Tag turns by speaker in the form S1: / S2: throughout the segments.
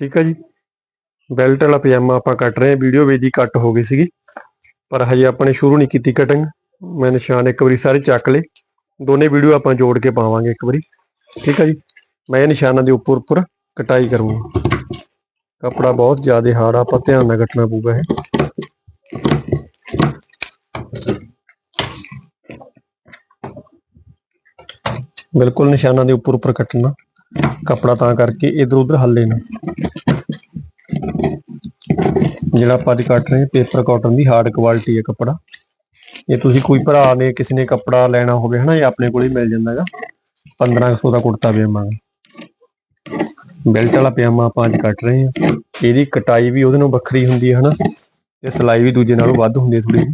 S1: ਠੀਕ ਆ ਜੀ। ਬੈਲਟ ਵਾਲਾ ਪਜਾਮਾ ਆਪਾਂ ਕੱਟ ਰਹੇ ਹਾਂ। ਵੀਡੀਓ ਵਿੱਚ ਹੀ ਕੱਟ ਹੋ ਗਈ ਸੀਗੀ। ਪਰ ਹਜੇ ਆਪਾਂ ਨੇ ਸ਼ੁਰੂ ਨਹੀਂ ਕੀਤੀ ਕਟਿੰਗ ਮੈਂ ਨਿਸ਼ਾਨ ਇੱਕ ਵਾਰੀ ਸਾਰੇ ਚੱਕ ਲਏ। ਦੋਨੇ ਵੀਡੀਓ ਆਪਾਂ ਜੋੜ ਕੇ ਪਾਵਾਂਗੇ ਇੱਕ ਵਾਰੀ। ਠੀਕ ਆ ਜੀ। ਮੈਂ ਇਹ ਨਿਸ਼ਾਨਾਂ ਦੇ ਉੱਪਰ ਉੱਪਰ ਕਟਾਈ ਕਰੂੰਗਾ। ਕਪੜਾ ਬਹੁਤ ਜ਼ਿਆਦਾ ਹਾਰਡ ਆ। ਆਪਾਂ ਧਿਆਨ ਨਾਲ ਕੱਟਣਾ ਪਊਗਾ ਇਹ। ਬਿਲਕੁਲ ਨਿਸ਼ਾਨਾਂ ਦੇ ਉੱਪਰ ਉੱਪਰ ਕੱਟਣਾ। ਕਪੜਾ ਤਾਂ ਕਰਕੇ ਇਧਰ ਉਧਰ ਹੱਲੇ ਨਾ। ਜਿਹੜਾ ਆਪਾਂ ਅੱਜ ਕੱਟ ਰਹੇ ਪੇਪਰ ਕਾਟਨ ਦੀ ਹਾਰਡ ਕੁਆਲਿਟੀ ਹੈ ਕਪੜਾ। ਇਹ ਤੁਸੀਂ ਕੋਈ ਭਰਾ ਨੇ, ਕਿਸੇ ਨੇ ਕਪੜਾ ਲੈਣਾ ਹੋਵੇ, ਹਨਾ, ਇਹ ਆਪਣੇ ਕੋਲ ਹੀ ਮਿਲ ਜਾਂਦਾ ਹੈਗਾ। 1500 ਦਾ ਕੁੜਤਾ ਪਜਾਮਾ। ਬੈਲਟ ਵਾਲਾ ਪਜਾਮਾ ਆਪਾਂ ਅੱਜ ਕੱਟ ਰਹੇ ਹਾਂ। ਇਹਦੀ ਕਟਾਈ ਵੀ ਉਹਦੇ ਨਾਲੋਂ ਵੱਖਰੀ ਹੁੰਦੀ ਹੈ, ਹਨਾ। ਤੇ ਸਿਲਾਈ ਵੀ ਦੂਜੇ ਨਾਲੋਂ ਵੱਧ ਹੁੰਦੀ ਹੈ ਥੋੜੀ ਜਿਹੀ।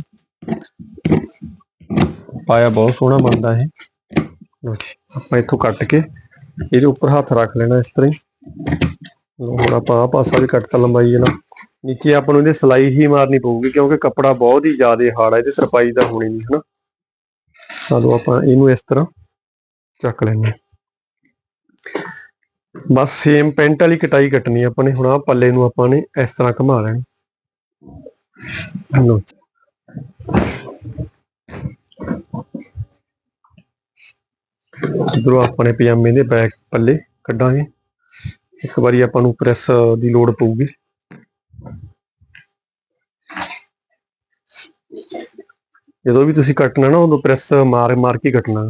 S1: ਪਾਇਆ ਬਹੁਤ ਸੋਹਣਾ ਬਣਦਾ ਹੈ ਆਪਾਂ ਇੱਥੋਂ ਕੱਟ ਕੇ ਇਹਦੇ ਉੱਪਰ ਹੱਥ ਰੱਖ ਲੈਣਾ ਇਸ ਤਰ੍ਹਾਂ ਹੀ। ਹੁਣ ਆਪਾਂ ਆਹ ਪਾਸਾ ਵੀ ਕੱਟਤਾ ਲੰਬਾਈ ਜਨਾ ਨੀਚੇ ਆਪਾਂ ਨੂੰ ਇਹਦੇ ਸਲਾਈ ਹੀ ਮਾਰਨੀ ਪਊਗੀ, ਕਿਉਂਕਿ ਕੱਪੜਾ ਬਹੁਤ ਹੀ ਜ਼ਿਆਦਾ ਹਾਰਡ ਹੈ ਇਹਦੇ ਤਰਪਾਈ ਦਾ ਹੋਣੀ ਨਹੀਂ, ਹਨਾ। ਚਲੋ, ਆਪਾਂ ਇਹਨੂੰ ਇਸ ਤਰ੍ਹਾਂ ਚੱਕ ਲੈਣਾ ਬਸ ਸੇਮ ਪੈਂਟ ਵਾਲੀ ਕਟਾਈ ਕੱਟਣੀ ਆਪਾਂ ਨੇ, ਹੁਣ ਆਹ ਪੱਲੇ ਨੂੰ ਆਪਾਂ ਨੇ ਇਸ ਤਰ੍ਹਾਂ ਘੁਮਾ ਲੈਣਾ। ਲਓ। ਇਧਰੋਂ ਆਪਣੇ ਪਜਾਮੇ ਦੇ ਬੈਕ ਪੱਲੇ ਕੱਢਾਂਗੇ। ਇੱਕ ਵਾਰੀ ਆਪਾਂ ਨੂੰ ਪ੍ਰੈਸ ਦੀ ਲੋੜ ਪਊਗੀ। ਜਦੋਂ ਵੀ ਤੁਸੀਂ ਕੱਟਣਾ ਨਾ, ਉਦੋਂ ਪ੍ਰੈਸ ਮਾਰ ਮਾਰ ਕੇ ਕੱਟਣਾ।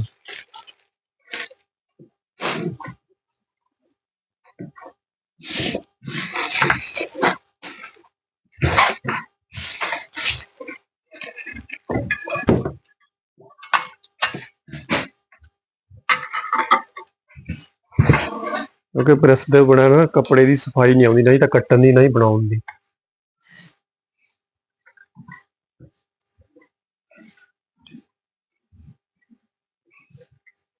S1: ਕਿਉਂਕਿ ਪ੍ਰੈਸ ਦੇ ਬਿਨਾਂ ਨਾ ਕੱਪੜੇ ਦੀ ਸਫ਼ਾਈ ਨਹੀਂ ਆਉਂਦੀ ਨਹੀਂ ਤਾਂ ਕੱਟਣ ਦੀ ਨਹੀਂ ਬਣਾਉਣ ਦੀ।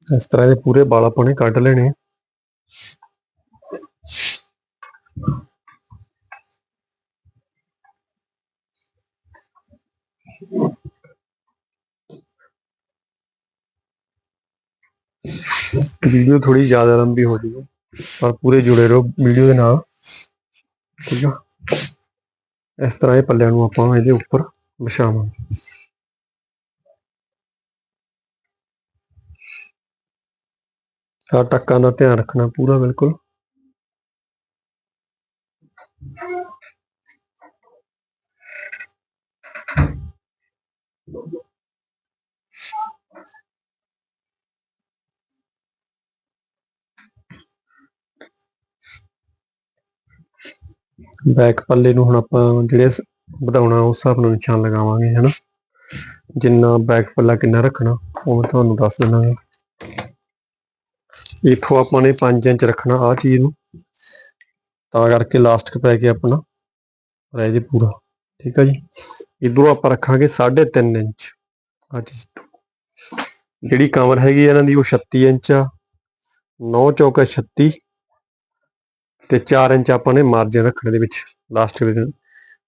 S1: ਇਸ ਤਰ੍ਹਾਂ ਦੇ ਪੂਰੇ ਵਾਲ ਆਪਾਂ ਨੇ ਕੱਢ ਲੈਣੇ ਵੀਡੀਓ ਥੋੜੀ ਜ਼ਿਆਦਾ ਲੰਬੀ ਹੋ ਜੂਗੀ ਪਰ ਪੂਰੇ ਜੁੜੇ ਰਹੋ ਵੀਡੀਓ ਦੇ ਨਾਲ। ਠੀਕ ਆ? ਇਸ ਤਰ੍ਹਾਂ ਇਹ ਪੱਲਿਆਂ ਨੂੰ ਆਪਾਂ ਇਹਦੇ ਉੱਪਰ ਵਿਛਾਵਾਂਗੇ। ਆ ਟੱਕਾਂ ਦਾ ਧਿਆਨ ਰੱਖਣਾ ਪੂਰਾ ਬਿਲਕੁਲ। ਬੈਕ ਪੱਲੇ ਨੂੰ ਹੁਣ ਆਪਾਂ ਜਿਹੜੇ ਵਧਾਉਣਾ, ਉਸ ਹਿਸਾਬ ਨਾਲ ਨਿਸ਼ਾਨ ਲਗਾਵਾਂਗੇ, ਹਨਾ? ਜਿੰਨਾ ਬੈਕ ਪੱਲਾ ਕਿੰਨਾ ਰੱਖਣਾ, ਉਹ ਮੈਂ ਤੁਹਾਨੂੰ ਦੱਸ ਦਿੰਦਾ ਇੱਥੋਂ ਆਪਾਂ ਨੇ 5 ਇੰਚ ਰੱਖਣਾ ਆ ਚੀਜ਼ ਨੂੰ। ਤਾਂ ਕਰਕੇ ਲਾਸਟਿਕ ਪੈ ਕੇ ਆਪਣਾ। ਰਹਿ ਜੇ ਪੂਰਾ। ਠੀਕ ਆ ਜੀ? ਇਧਰੋਂ ਆਪਾਂ ਰੱਖਾਂਗੇ 3.5 ਇੰਚ। ਆ ਚੀਜ਼ ਜਿਹੜੀ ਕਮਰ ਹੈਗੀ ਇਹਨਾਂ ਦੀ, ਉਹ 36 ਇੰਚ ਆ। 9 ਚੌਕਾ 36 ਤੇ 4 ਇੰਚ ਆਪਾਂ ਨੇ ਮਾਰਜਨ ਰੱਖਣ ਦੇ ਵਿੱਚ ਲਾਸਟ ਦੇ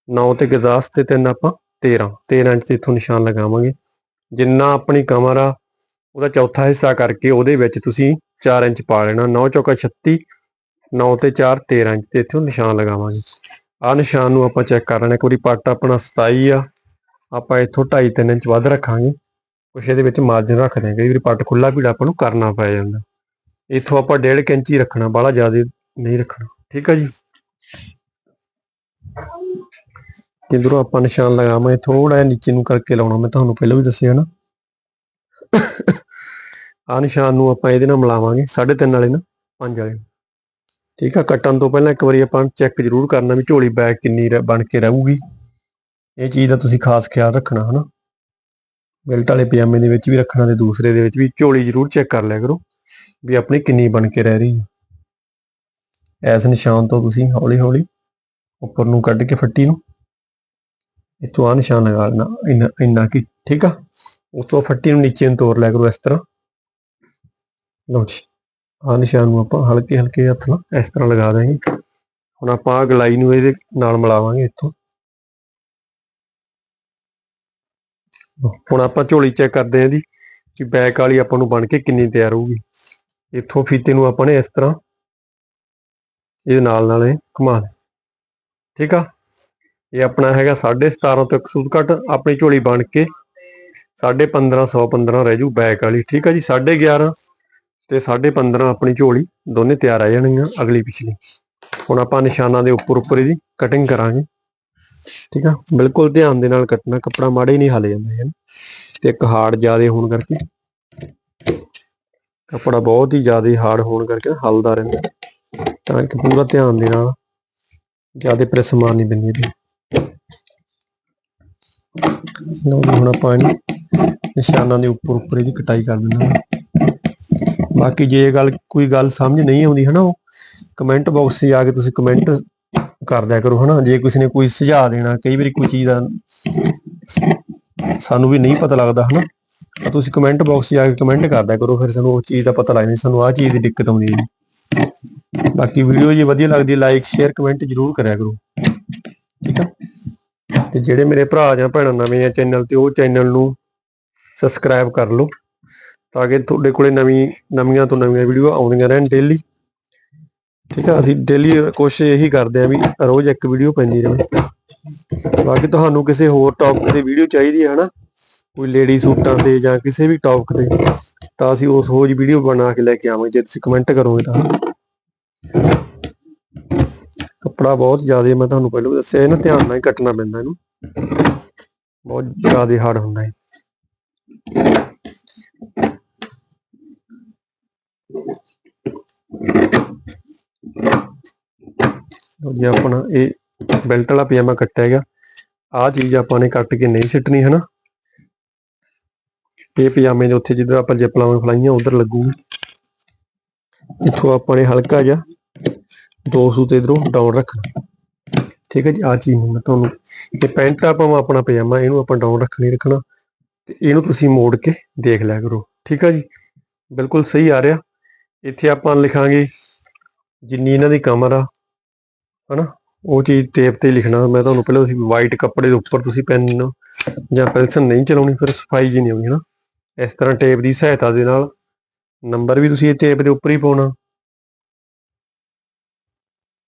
S1: 9 ਤੇ ਗਜ਼ਾਸ ਤੇ ਤਿੰਨ ਆਪਾਂ 13 13 ਇੰਚ ਤੇ ਇੱਥੋਂ ਨਿਸ਼ਾਨ ਲਗਾਵਾਂਗੇ। ਜਿੰਨਾ ਆਪਣੀ ਕਮਰ ਆ, ਉਹਦਾ ਚੌਥਾ ਹਿੱਸਾ ਕਰਕੇ ਉਹਦੇ ਵਿੱਚ ਤੁਸੀਂ 4 ਇੰਚ ਪਾ ਲੈਣਾ। 9 ਚੌਕਾ 36 9 ਤੇ 4 13 ਇੰਚ ਤੇ ਇੱਥੋਂ ਨਿਸ਼ਾਨ ਲਗਾਵਾਂਗੇ। ਆ ਨਿਸ਼ਾਨ ਨੂੰ ਆਪਾਂ ਚੈੱਕ ਕਰ ਲੈਣਾ। ਇੱਕ ਵਾਰੀ ਪੱਟ ਆਪਣਾ 27 ਆ। ਆਪਾਂ ਇੱਥੋਂ 2.5 3 ਇੰਚ ਵੱਧ ਰੱਖਾਂਗੇ। ਕੁਛ ਇਹਦੇ ਵਿੱਚ ਮਾਰਜਨ ਰੱਖ ਦਿਆਂਗੇ। ਕਈ ਵਾਰੀ ਪੱਟ ਖੁੱਲਾ ਪੀੜਾ ਆਪਾਂ ਨੂੰ ਕਰਨਾ ਪੈ ਜਾਂਦਾ। ਇੱਥੋਂ ਆਪਾਂ 1.5 ਇੰਚ ਹੀ ਰੱਖਣਾ। ਬਾਹਲਾ ਜ਼ਿਆਦਾ ਨਹੀਂ ਰੱਖਣਾ। ਠੀਕ ਆ ਜੀ? ਇਧਰੋਂ ਆਪਾਂ ਨਿਸ਼ਾਨ ਲਗਾਵਾਂਗੇ ਥੋੜਾ ਜਿਹਾ ਨੀਚੇ ਨੂੰ ਕਰਕੇ ਲਾਉਣਾ, ਮੈਂ ਤੁਹਾਨੂੰ ਪਹਿਲਾਂ ਵੀ ਦੱਸਿਆ ਨਾ। ਆ ਨਿਸ਼ਾਨ ਨੂੰ ਆਪਾਂ ਇਹਦੇ ਨਾਲ ਮਿਲਾਵਾਂਗੇ 3.5 ਵਾਲੇ ਨਾਲ 5 ਵਾਲੇ ਠੀਕ ਆ? ਕੱਟਣ ਤੋਂ ਪਹਿਲਾਂ ਇੱਕ ਵਾਰੀ ਆਪਾਂ ਚੈੱਕ ਜ਼ਰੂਰ ਕਰਨਾ ਵੀ ਝੋਲੀ ਬੈਗ ਕਿੰਨੀ ਰਹਿ- ਬਣ ਕੇ ਰਹੂਗੀ। ਇਹ ਚੀਜ਼ ਦਾ ਤੁਸੀਂ ਖਾਸ ਖਿਆਲ ਰੱਖਣਾ, ਹਨਾ? ਬੈਲਟ ਵਾਲੇ ਪਜਾਮੇ ਦੇ ਵਿੱਚ ਵੀ ਰੱਖਣਾ ਤੇ ਦੂਸਰੇ ਦੇ ਵਿੱਚ ਵੀ ਝੋਲੀ ਜ਼ਰੂਰ ਚੈੱਕ ਕਰ ਲਿਆ ਕਰੋ, ਵੀ ਆਪਣੀ ਕਿੰਨੀ ਬਣ ਕੇ ਰਹਿ ਰਹੀ ਹੈ। ਇਸ ਨਿਸ਼ਾਨ ਤੋਂ ਤੁਸੀਂ ਹੌਲੀ ਹੌਲੀ ਉੱਪਰ ਨੂੰ ਕੱਢ ਕੇ ਫੱਟੀ ਨੂੰ। ਇੱਥੋਂ ਆ ਨਿਸ਼ਾਨ ਲਗਾ ਲੈਣਾ, ਇੰਨਾ ਇੰਨਾ ਕਿ, ਠੀਕ ਆ? ਉਸ ਤੋਂ ਫੱਟੀ ਨੂੰ ਨੀਚੇ ਨੂੰ ਤੋੜ ਲਿਆ ਕਰੋ ਇਸ ਤਰ੍ਹਾਂ। ਲਓ ਜੀ ਆ ਨਿਸ਼ਾਨ ਨੂੰ ਆਪਾਂ ਹਲਕੇ ਹਲਕੇ ਹੱਥ ਨਾਲ ਇਸ ਤਰ੍ਹਾਂ ਲਗਾ ਦਾਂਗੇ ਹੁਣ ਆਪਾਂ ਗਲਾਈ ਨੂੰ ਇਹਦੇ ਨਾਲ ਮਿਲਾਵਾਂਗੇ ਇੱਥੋਂ। ਹੁਣ ਆਪਾਂ ਝੋਲੀ ਚੈੱਕ ਕਰਦੇ ਹਾਂ ਇਹਦੀ ਕਿ ਬੈਕ ਵਾਲੀ ਆਪਾਂ ਨੂੰ ਬਣ ਕੇ ਕਿੰਨੀ ਤਿਆਰ ਹੋਊਗੀ। ਇੱਥੋਂ ਫੀਤੇ ਨੂੰ ਆਪਾਂ ਨੇ ਇਸ ਤਰ੍ਹਾਂ ਇਹਦੇ ਨਾਲ ਨਾਲ ਇਹ ਘੁਮਾ ਦੇ। ਠੀਕ ਆ? ਇਹ ਆਪਣਾ ਹੈਗਾ 17.5 ਤੋਂ ਇੱਕ ਸੂਤ ਘੱਟ, ਆਪਣੀ ਝੋਲੀ ਬਣ ਕੇ 15.5 15 ਰਹਿ ਜੂ ਬੈਕ ਵਾਲੀ। ਠੀਕ ਆ ਜੀ? 11.5 ਤੇ 15.5 ਆਪਣੀ ਝੋਲੀ ਦੋਨੇ ਤਿਆਰ ਆ ਜਾਣਗੀਆਂ ਅਗਲੀ ਪਿਛਲੀ। ਹੁਣ ਆਪਾਂ ਨਿਸ਼ਾਨਾਂ ਦੇ ਉੱਪਰ ਉੱਪਰ ਇਹਦੀ ਕਟਿੰਗ ਕਰਾਂਗੇ। ਠੀਕ ਆ? ਬਿਲਕੁਲ ਧਿਆਨ ਦੇ ਨਾਲ ਕੱਟਣਾ, ਕੱਪੜਾ ਮਾੜਾ ਹੀ ਨਹੀਂ ਹਲ ਜਾਂਦਾ ਹੈ ਤੇ ਇੱਕ ਹਾਰਡ ਜ਼ਿਆਦਾ ਹੋਣ ਕਰਕੇ, ਕੱਪੜਾ ਬਹੁਤ ਹੀ ਜ਼ਿਆਦਾ ਹਾਰਡ ਹੋਣ ਕਰਕੇ ਹਲਦਾ ਰਹਿੰਦਾ। ਤਾਂ ਕਿ ਪੂਰਾ ਧਿਆਨ ਦੇ ਜ਼ਿਆਦਾ ਪ੍ਰੈਸ ਮਾਰਨੀ ਪੈਂਦੀ ਇਹਦੀ। ਲਓ ਜੀ, ਹੁਣ ਆਪਾਂ ਇਹਨੂੰ ਨਿਸ਼ਾਨਾਂ ਦੇ ਉੱਪਰ ਉੱਪਰ ਇਹਦੀ ਕਟਾਈ ਕਰ ਦਿੰਦੇ ਬਾਕੀ ਜੇ ਗੱਲ, ਕੋਈ ਗੱਲ ਸਮਝ ਨਹੀਂ ਆਉਂਦੀ ਹਨਾ ਉਹ ਕਮੈਂਟ ਬਾਕਸ 'ਚ ਜਾ ਕੇ ਤੁਸੀਂ ਕਮੈਂਟ ਕਰ ਦਿਆ ਕਰੋ ਹਨਾ। ਜੇ ਕਿਸੇ ਨੇ ਕੋਈ ਸੁਝਾਅ ਦੇਣਾ, ਕਈ ਵਾਰੀ ਕੋਈ ਚੀਜ਼ ਦਾ ਸਾਨੂੰ ਵੀ ਨਹੀਂ ਪਤਾ ਲੱਗਦਾ ਹਨਾ, ਤਾਂ ਤੁਸੀਂ ਕਮੈਂਟ ਬਾਕਸ 'ਚ ਜਾ ਕੇ ਕਮੈਂਟ ਕਰ ਦਿਆ ਕਰੋ, ਫਿਰ ਸਾਨੂੰ ਉਹ ਚੀਜ਼ ਦਾ ਪਤਾ ਲੱਗ ਜਾਂਦਾ ਸਾਨੂੰ ਆਹ ਚੀਜ਼ ਦੀ ਦਿੱਕਤ ਆਉਂਦੀ ਹੈ। ਬਾਕੀ ਵੀਡੀਓ ਜੇ ਵਧੀਆ ਲੱਗਦੀ ਲਾਈਕ ਸ਼ੇਅਰ ਕਮੈਂਟ ਜ਼ਰੂਰ ਕਰਿਆ ਕਰੋ। ਠੀਕ ਆ? ਤੇ ਜਿਹੜੇ ਮੇਰੇ ਭਰਾ ਜਾਂ ਭੈਣਾਂ ਨਵੇਂ ਆ ਚੈਨਲ ਤੇ, ਉਹ ਚੈਨਲ ਨੂੰ ਸਬਸਕ੍ਰਾਈਬ ਕਰ ਲਓ, ਤਾਂ ਕਿ ਤੁਹਾਡੇ ਕੋਲੇ ਨਵੀਂ, ਨਵੀਆਂ ਤੋਂ ਨਵੀਆਂ ਵੀਡੀਓ ਆਉਂਦੀਆਂ ਰਹਿਣ ਡੇਲੀ ਠੀਕ ਆ? ਅਸੀਂ ਡੇਲੀ ਕੋਸ਼ਿਸ਼ ਇਹੀ ਕਰਦੇ ਆ ਵੀ ਰੋਜ਼ ਇੱਕ ਵੀਡੀਓ ਪੈਂਦੀ ਰਹੇ। ਬਾਕੀ ਤੁਹਾਨੂੰ ਕਿਸੇ ਹੋਰ ਟੌਪਿਕ ਤੇ ਵੀਡੀਓ ਚਾਹੀਦੀ ਹੈ, ਹਨਾ? ਕੋਈ ਲੇਡੀ ਸੂਟਾਂ ਤੇ ਜਾਂ ਕਿਸੇ ਵੀ ਟੌਪਿਕ ਤੇ, ਤਾਂ ਅਸੀਂ ਉਸ ਰੋਜ਼ ਵੀਡੀਓ ਬਣਾ ਕੇ ਲੈ ਕੇ ਆਵਾਂਗੇ, ਜੇ ਤੁਸੀਂ ਕਮੈਂਟ ਕਰੋਗੇ ਤਾਂ। ਕੱਪੜਾ ਬਹੁਤ ਜ਼ਿਆਦਾ ਮੈਂ ਤੁਹਾਨੂੰ ਪਹਿਲਾਂ ਵੀ ਦੱਸਿਆ ਇਹ ਧਿਆਨ ਨਾਲ ਹੀ ਕੱਟਣਾ ਪੈਂਦਾ ਇਹਨੂੰ। ਬਹੁਤ ਜ਼ਿਆਦਾ ਹਾਰਡ ਹੁੰਦਾ ਹੈ ਲਓ ਜੀ, ਆਪਣਾ ਇਹ ਬੈਲਟ ਵਾਲਾ ਪਜਾਮਾ ਕੱਟਿਆ ਗਿਆ। ਆਹ ਚੀਜ਼ ਆਪਾਂ ਨੇ ਕੱਟ ਕੇ ਨਹੀਂ ਸਿੱਟਣੀ, ਹਨਾ? ਇਹ ਪਜਾਮੇ ਦੇ ਉੱਥੇ ਜਿੱਧਰ ਆਪਾਂ ਜਿਪਲਾਂ ਫਲਾਈਆਂ ਉਧਰ ਲੱਗੂਗੀ ਇੱਥੋਂ ਆਪਾਂ ਨੇ ਹਲਕਾ ਜਿਹਾ ਦੋ ਸੂਤੇ ਇਧਰੋਂ ਡਾਊਨ ਰੱਖਣਾ ਠੀਕ ਹੈ ਜੀ ਆ ਚੀਜ਼ ਨੂੰ ਮੈਂ ਤੁਹਾਨੂੰ ਤੇ ਪੈਂਟ ਆ ਭਾਵੇਂ ਆਪਣਾ ਪਜਾਮਾ, ਇਹਨੂੰ ਆਪਾਂ ਡਾਊਨ ਰੱਖਣੀ ਰੱਖਣਾ। ਤੇ ਇਹਨੂੰ ਤੁਸੀਂ ਮੋੜ ਕੇ ਦੇਖ ਲਿਆ ਕਰੋ। ਠੀਕ ਹੈ ਜੀ, ਬਿਲਕੁਲ ਸਹੀ ਆ ਰਿਹਾ। ਇੱਥੇ ਆਪਾਂ ਲਿਖਾਂਗੇ ਜਿੰਨੀ ਇਹਨਾਂ ਦੀ ਕਮਰ ਆ, ਹਨਾ? ਉਹ ਚੀਜ਼ ਟੇਪ ਤੇ ਲਿਖਣਾ। ਮੈਂ ਤੁਹਾਨੂੰ ਪਹਿਲਾਂ ਤੁਸੀਂ ਵਾਈਟ ਕੱਪੜੇ ਦੇ ਉੱਪਰ ਤੁਸੀਂ ਪੈਨ ਜਾਂ ਪੈਨਸਲ ਨਹੀਂ ਚਲਾਉਣੀ, ਫਿਰ ਸਫ਼ਾਈ ਜੀ ਨਹੀਂ ਆਉਂਦੀ ਹਨਾ? ਇਸ ਤਰ੍ਹਾਂ ਟੇਪ ਦੀ ਸਹਾਇਤਾ ਦੇ ਨਾਲ ਨੰਬਰ ਵੀ ਤੁਸੀਂ ਇਹ ਟੇਪ ਦੇ ਉੱਪਰ ਹੀ ਪਾਉਣਾ।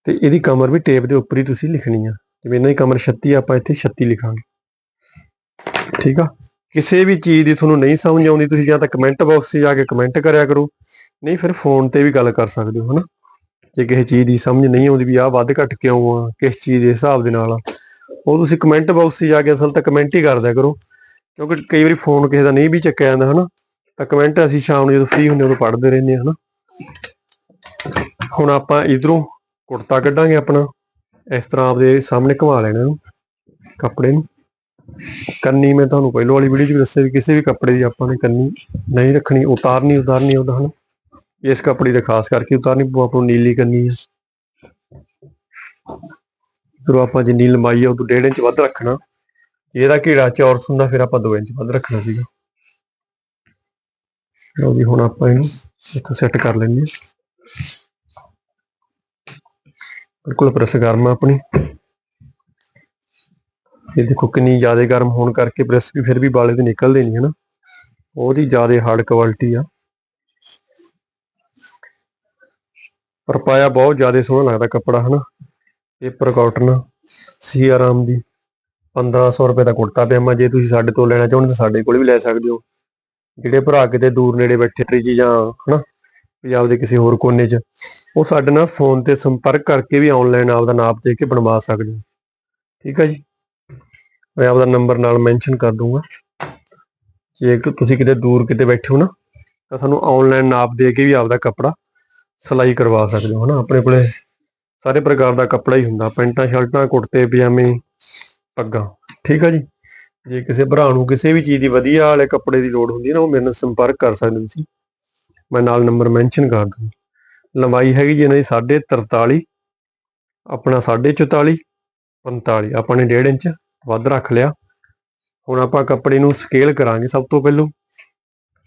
S1: ਤੇ ਇਹਦੀ ਕਮਰ ਵੀ ਟੇਪ ਦੇ ਉੱਪਰ ਹੀ ਤੁਸੀਂ ਲਿਖਣੀ ਆ। ਜਿਵੇਂ ਇਹਨਾਂ ਦੀ ਕਮਰ 36 ਆਪਾਂ ਇੱਥੇ 36 ਲਿਖਾਂਗੇ। ਠੀਕ ਆ? ਕਿਸੇ ਵੀ ਚੀਜ਼ ਦੀ ਤੁਹਾਨੂੰ ਨਹੀਂ ਸਮਝ ਆਉਂਦੀ, ਤੁਸੀਂ ਜਾਂ ਤਾਂ ਕਮੈਂਟ ਬਾਕਸ 'ਚ ਜਾ ਕੇ ਕਮੈਂਟ ਕਰਿਆ ਕਰੋ। ਨਹੀਂ, ਫਿਰ ਫੋਨ ਤੇ ਵੀ ਗੱਲ ਕਰ ਸਕਦੇ ਹੋ, ਹਨਾ? ਜੇ ਕਿਸੇ ਚੀਜ਼ ਦੀ ਸਮਝ ਨਹੀਂ ਆਉਂਦੀ ਵੀ ਆਹ ਵੱਧ ਘੱਟ ਕਿਉਂ ਆ, ਕਿਸ ਚੀਜ਼ ਦੇ ਹਿਸਾਬ ਦੇ ਨਾਲ ਆ। ਉਹ ਤੁਸੀਂ ਕਮੈਂਟ ਬਾਕਸ 'ਚ ਜਾ ਕੇ ਅਸਲ ਤਾਂ ਕਮੈਂਟ ਹੀ ਕਰ ਕਰੋ। ਕਿਉਂਕਿ ਕਈ ਵਾਰੀ ਫੋਨ ਕਿਸੇ ਦਾ ਨਹੀਂ ਵੀ ਚੱਕਿਆ ਜਾਂਦਾ, ਹਨਾ? ਤਾਂ ਕਮੈਂਟ ਅਸੀਂ ਸ਼ਾਮ ਨੂੰ ਜਦੋਂ ਫ੍ਰੀ ਹੁੰਦੇ ਉਦੋਂ ਪੜ੍ਹਦੇ ਰਹਿੰਦੇ ਹਾਂ ਹਨਾ? ਹੁਣ ਆਪਾਂ ਇਧਰੋਂ ਕੁੜਤਾ ਕੱਢਾਂਗੇ ਆਪਣਾ। ਇਸ ਤਰ੍ਹਾਂ ਆਪਦੇ ਸਾਹਮਣੇ ਘੁਮਾ ਲੈਣਾ ਇਹਨੂੰ, ਕੱਪੜੇ ਨੂੰ। ਕੰਨੀ ਮੈਂ ਤੁਹਾਨੂੰ ਪਹਿਲੋਂ ਵਾਲੀ ਵੀਡੀਓ 'ਚ ਵੀ ਦੱਸਿਆ ਵੀ ਕਿਸੇ ਵੀ ਕੱਪੜੇ ਦੀ ਆਪਾਂ ਨੇ ਕੰਨੀ ਨਹੀਂ ਰੱਖਣੀ, ਉਤਾਰਨੀ ਉਤਾਰਨੀ ਉਹਦਾ ਹਨਾ ਇਸ ਕੱਪੜੇ ਦੇ ਖਾਸ ਕਰਕੇ ਉਤਾਰਨੀ ਪਊ ਆਪਾਂ ਨੂੰ ਨੀਲੀ ਕਰਨੀ ਆ। ਜਦੋਂ ਆਪਾਂ ਜਿੰਨੀ ਲੰਬਾਈ ਆ ਉਹ ਤੋਂ 1.5 ਇੰਚ ਵੱਧ ਰੱਖਣਾ। ਇਹਦਾ ਘੇਰਾ ਚੌਰਸ ਹੁੰਦਾ, ਫਿਰ ਆਪਾਂ 2 ਇੰਚ ਵੱਧ ਰੱਖਣਾ ਸੀਗਾ। ਲਓ ਵੀ ਹੁਣ ਆਪਾਂ ਇਹਨੂੰ ਇੱਥੋਂ ਸੈੱਟ ਕਰ ਲੈਂਦੇ ਹਾਂ। ਬਿਲਕੁਲ ਪ੍ਰੈਸ ਗਰਮ ਆ ਆਪਣੀ। ਇਹ ਦੇਖੋ ਕਿੰਨੀ ਜ਼ਿਆਦਾ ਗਰਮ ਹੋਣ ਕਰਕੇ ਪ੍ਰੈਸ ਵੀ ਫਿਰ ਵੀ ਬਾਲੇ ਤੇ ਨਿਕਲਦੇ ਨਹੀਂ, ਹਨਾ। ਉਹਦੀ ਜ਼ਿਆਦਾ ਹਾਰਡ ਕੁਆਲਿਟੀ ਆ। ਪਰ ਪਾਇਆ ਬਹੁਤ ਜ਼ਿਆਦਾ ਸੋਹਣਾ ਲੱਗਦਾ ਕੱਪੜਾ, ਹਨਾ। ਪੇਪਰ ਕਾਟਨ ਸੀ ਆਰਾਮ ਦੀ। 1500 ਰੁਪਏ ਦਾ ਕੁੜਤਾ ਪਜਾਮਾ ਜੇ ਤੁਸੀਂ ਸਾਡੇ ਤੋਂ ਲੈਣਾ ਚਾਹੁੰਦੇ ਤਾਂ ਸਾਡੇ ਕੋਲ ਵੀ ਲੈ ਸਕਦੇ ਹੋ। ਜਿਹੜੇ ਭਰਾ ਕਿਤੇ ਦੂਰ ਨੇੜੇ ਬੈਠੇ ਟ੍ਰਿਜੀ ਜਾਂ, ਹਨਾ। ਪੰਜਾਬ ਦੇ ਕਿਸੇ ਹੋਰ ਕੋਨੇ 'ਚ, ਉਹ ਸਾਡੇ ਨਾਲ ਫੋਨ ਤੇ ਸੰਪਰਕ ਕਰਕੇ ਵੀ ਆਨਲਾਈਨ ਆਪਦਾ ਨਾਪ ਦੇ ਕੇ ਬਣਵਾ ਸਕਦੇ ਹੋ ਠੀਕ ਹੈ ਜੀ? ਮੈਂ ਆਪਦਾ ਨੰਬਰ ਨਾਲ ਮੈਂਸ਼ਨ ਕਰ ਦੂੰਗਾ। ਜੇ ਤੁਸੀਂ ਕਿਤੇ ਦੂਰ ਕਿਤੇ ਬੈਠੇ ਹੋ ਨਾ, ਤਾਂ ਸਾਨੂੰ ਆਨਲਾਈਨ ਨਾਪ ਦੇ ਕੇ ਵੀ ਆਪਦਾ ਕੱਪੜਾ ਸਿਲਾਈ ਕਰਵਾ ਸਕਦੇ ਹੋ ਹਨਾ। ਆਪਣੇ ਕੋਲੇ ਸਾਰੇ ਪ੍ਰਕਾਰ ਦਾ ਕੱਪੜਾ ਹੀ ਹੁੰਦਾ, ਪੈਂਟਾਂ, ਸ਼ਰਟਾਂ, ਕੁੜਤੇ, ਪਜਾਮੇ, ਪੱਗਾਂ। ਠੀਕ ਆ ਜੀ? ਜੇ ਕਿਸੇ ਭਰਾ ਨੂੰ ਕਿਸੇ ਵੀ ਚੀਜ਼ ਦੀ ਵਧੀਆ ਵਾਲੇ ਕੱਪੜੇ ਦੀ ਲੋੜ ਹੁੰਦੀ ਹੈ ਨਾ, ਉਹ ਮੇਰੇ ਨਾਲ ਸੰਪਰਕ ਕਰ ਸਕਦੇ ਹੋ ਤੁਸੀਂ। ਮੈਂ ਨਾਲ ਨੰਬਰ ਮੈਂਸ਼ਨ ਕਰ ਦੂੰ ਲੰਬਾਈ ਹੈਗੀ ਜੀ ਇਹਨਾਂ ਦੀ 43 ਆਪਣਾ 44 45 ਆਪਾਂ ਨੇ 1.5 ਇੰਚ ਵੱਧ ਰੱਖ ਲਿਆ। ਹੁਣ ਆਪਾਂ ਕੱਪੜੇ ਨੂੰ ਸਕੇਲ ਕਰਾਂਗੇ ਸਭ ਤੋਂ ਪਹਿਲਾਂ।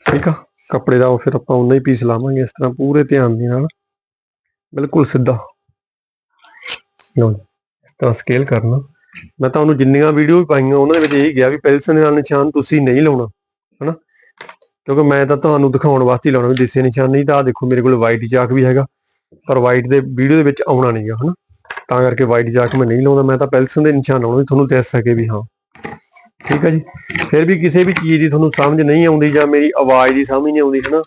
S1: ਠੀਕ ਆ? ਕੱਪੜੇ ਦਾ ਉਹ ਫਿਰ ਆਪਾਂ ਉਨਾ ਹੀ ਪੀਸ ਲਾਵਾਂਗੇ, ਇਸ ਤਰ੍ਹਾਂ ਪੂਰੇ ਧਿਆਨ ਦੇ ਨਾਲ। ਬਿਲਕੁਲ ਸਿੱਧਾ। ਲਓ ਇਸ ਤਰ੍ਹਾਂ ਸਕੇਲ ਕਰਨਾ। ਮੈਂ ਤੁਹਾਨੂੰ ਜਿੰਨੀਆਂ ਵੀਡੀਓ ਵੀ ਪਾਈਆਂ, ਉਹਨਾਂ ਦੇ ਵਿੱਚ ਇਹੀ ਗਿਆ ਵੀ ਪੈਲਸਨ ਨਾਲ ਨਿਸ਼ਾਨ ਤੁਸੀਂ ਨਹੀਂ ਲਾਉਣਾ। ਕਿਉਂਕਿ ਮੈਂ ਤਾਂ ਤੁਹਾਨੂੰ ਦਿਖਾਉਣ ਵਾਸਤੇ ਲਾਉਣਾ ਵੀ ਦਿਸੇ ਨਿਸ਼ਾਨ ਨਹੀਂ, ਤਾਂ ਆ ਦੇਖੋ ਮੇਰੇ ਕੋਲ ਵਾਈਟ ਚਾਕ ਵੀ ਹੈਗਾ, ਪਰ ਵਾਈਟ ਦੇ ਵੀਡੀਓ ਦੇ ਵਿੱਚ ਆਉਣਾ ਨਹੀਂਗਾ ਹਨਾ? ਤਾਂ ਕਰਕੇ ਵਾਈਟ ਜਾ ਮੈਂ ਨਹੀਂ ਲਾਉਂਦਾ, ਮੈਂ ਤਾਂ ਪੈਲਸਨ ਦੇ ਨਿਸ਼ਾਨ ਲਾਉਣਾ ਵੀ ਤੁਹਾਨੂੰ ਦੱਸ ਸਕੇ ਵੀ ਹਾਂ। ਠੀਕ ਹੈ ਜੀ? ਫਿਰ ਵੀ ਕਿਸੇ ਵੀ ਚੀਜ਼ ਦੀ ਤੁਹਾਨੂੰ ਸਮਝ ਨਹੀਂ ਆਉਂਦੀ ਜਾਂ ਮੇਰੀ ਆਵਾਜ਼ ਦੀ ਸਮਝ ਨਹੀਂ ਆਉਂਦੀ, ਹਨਾ?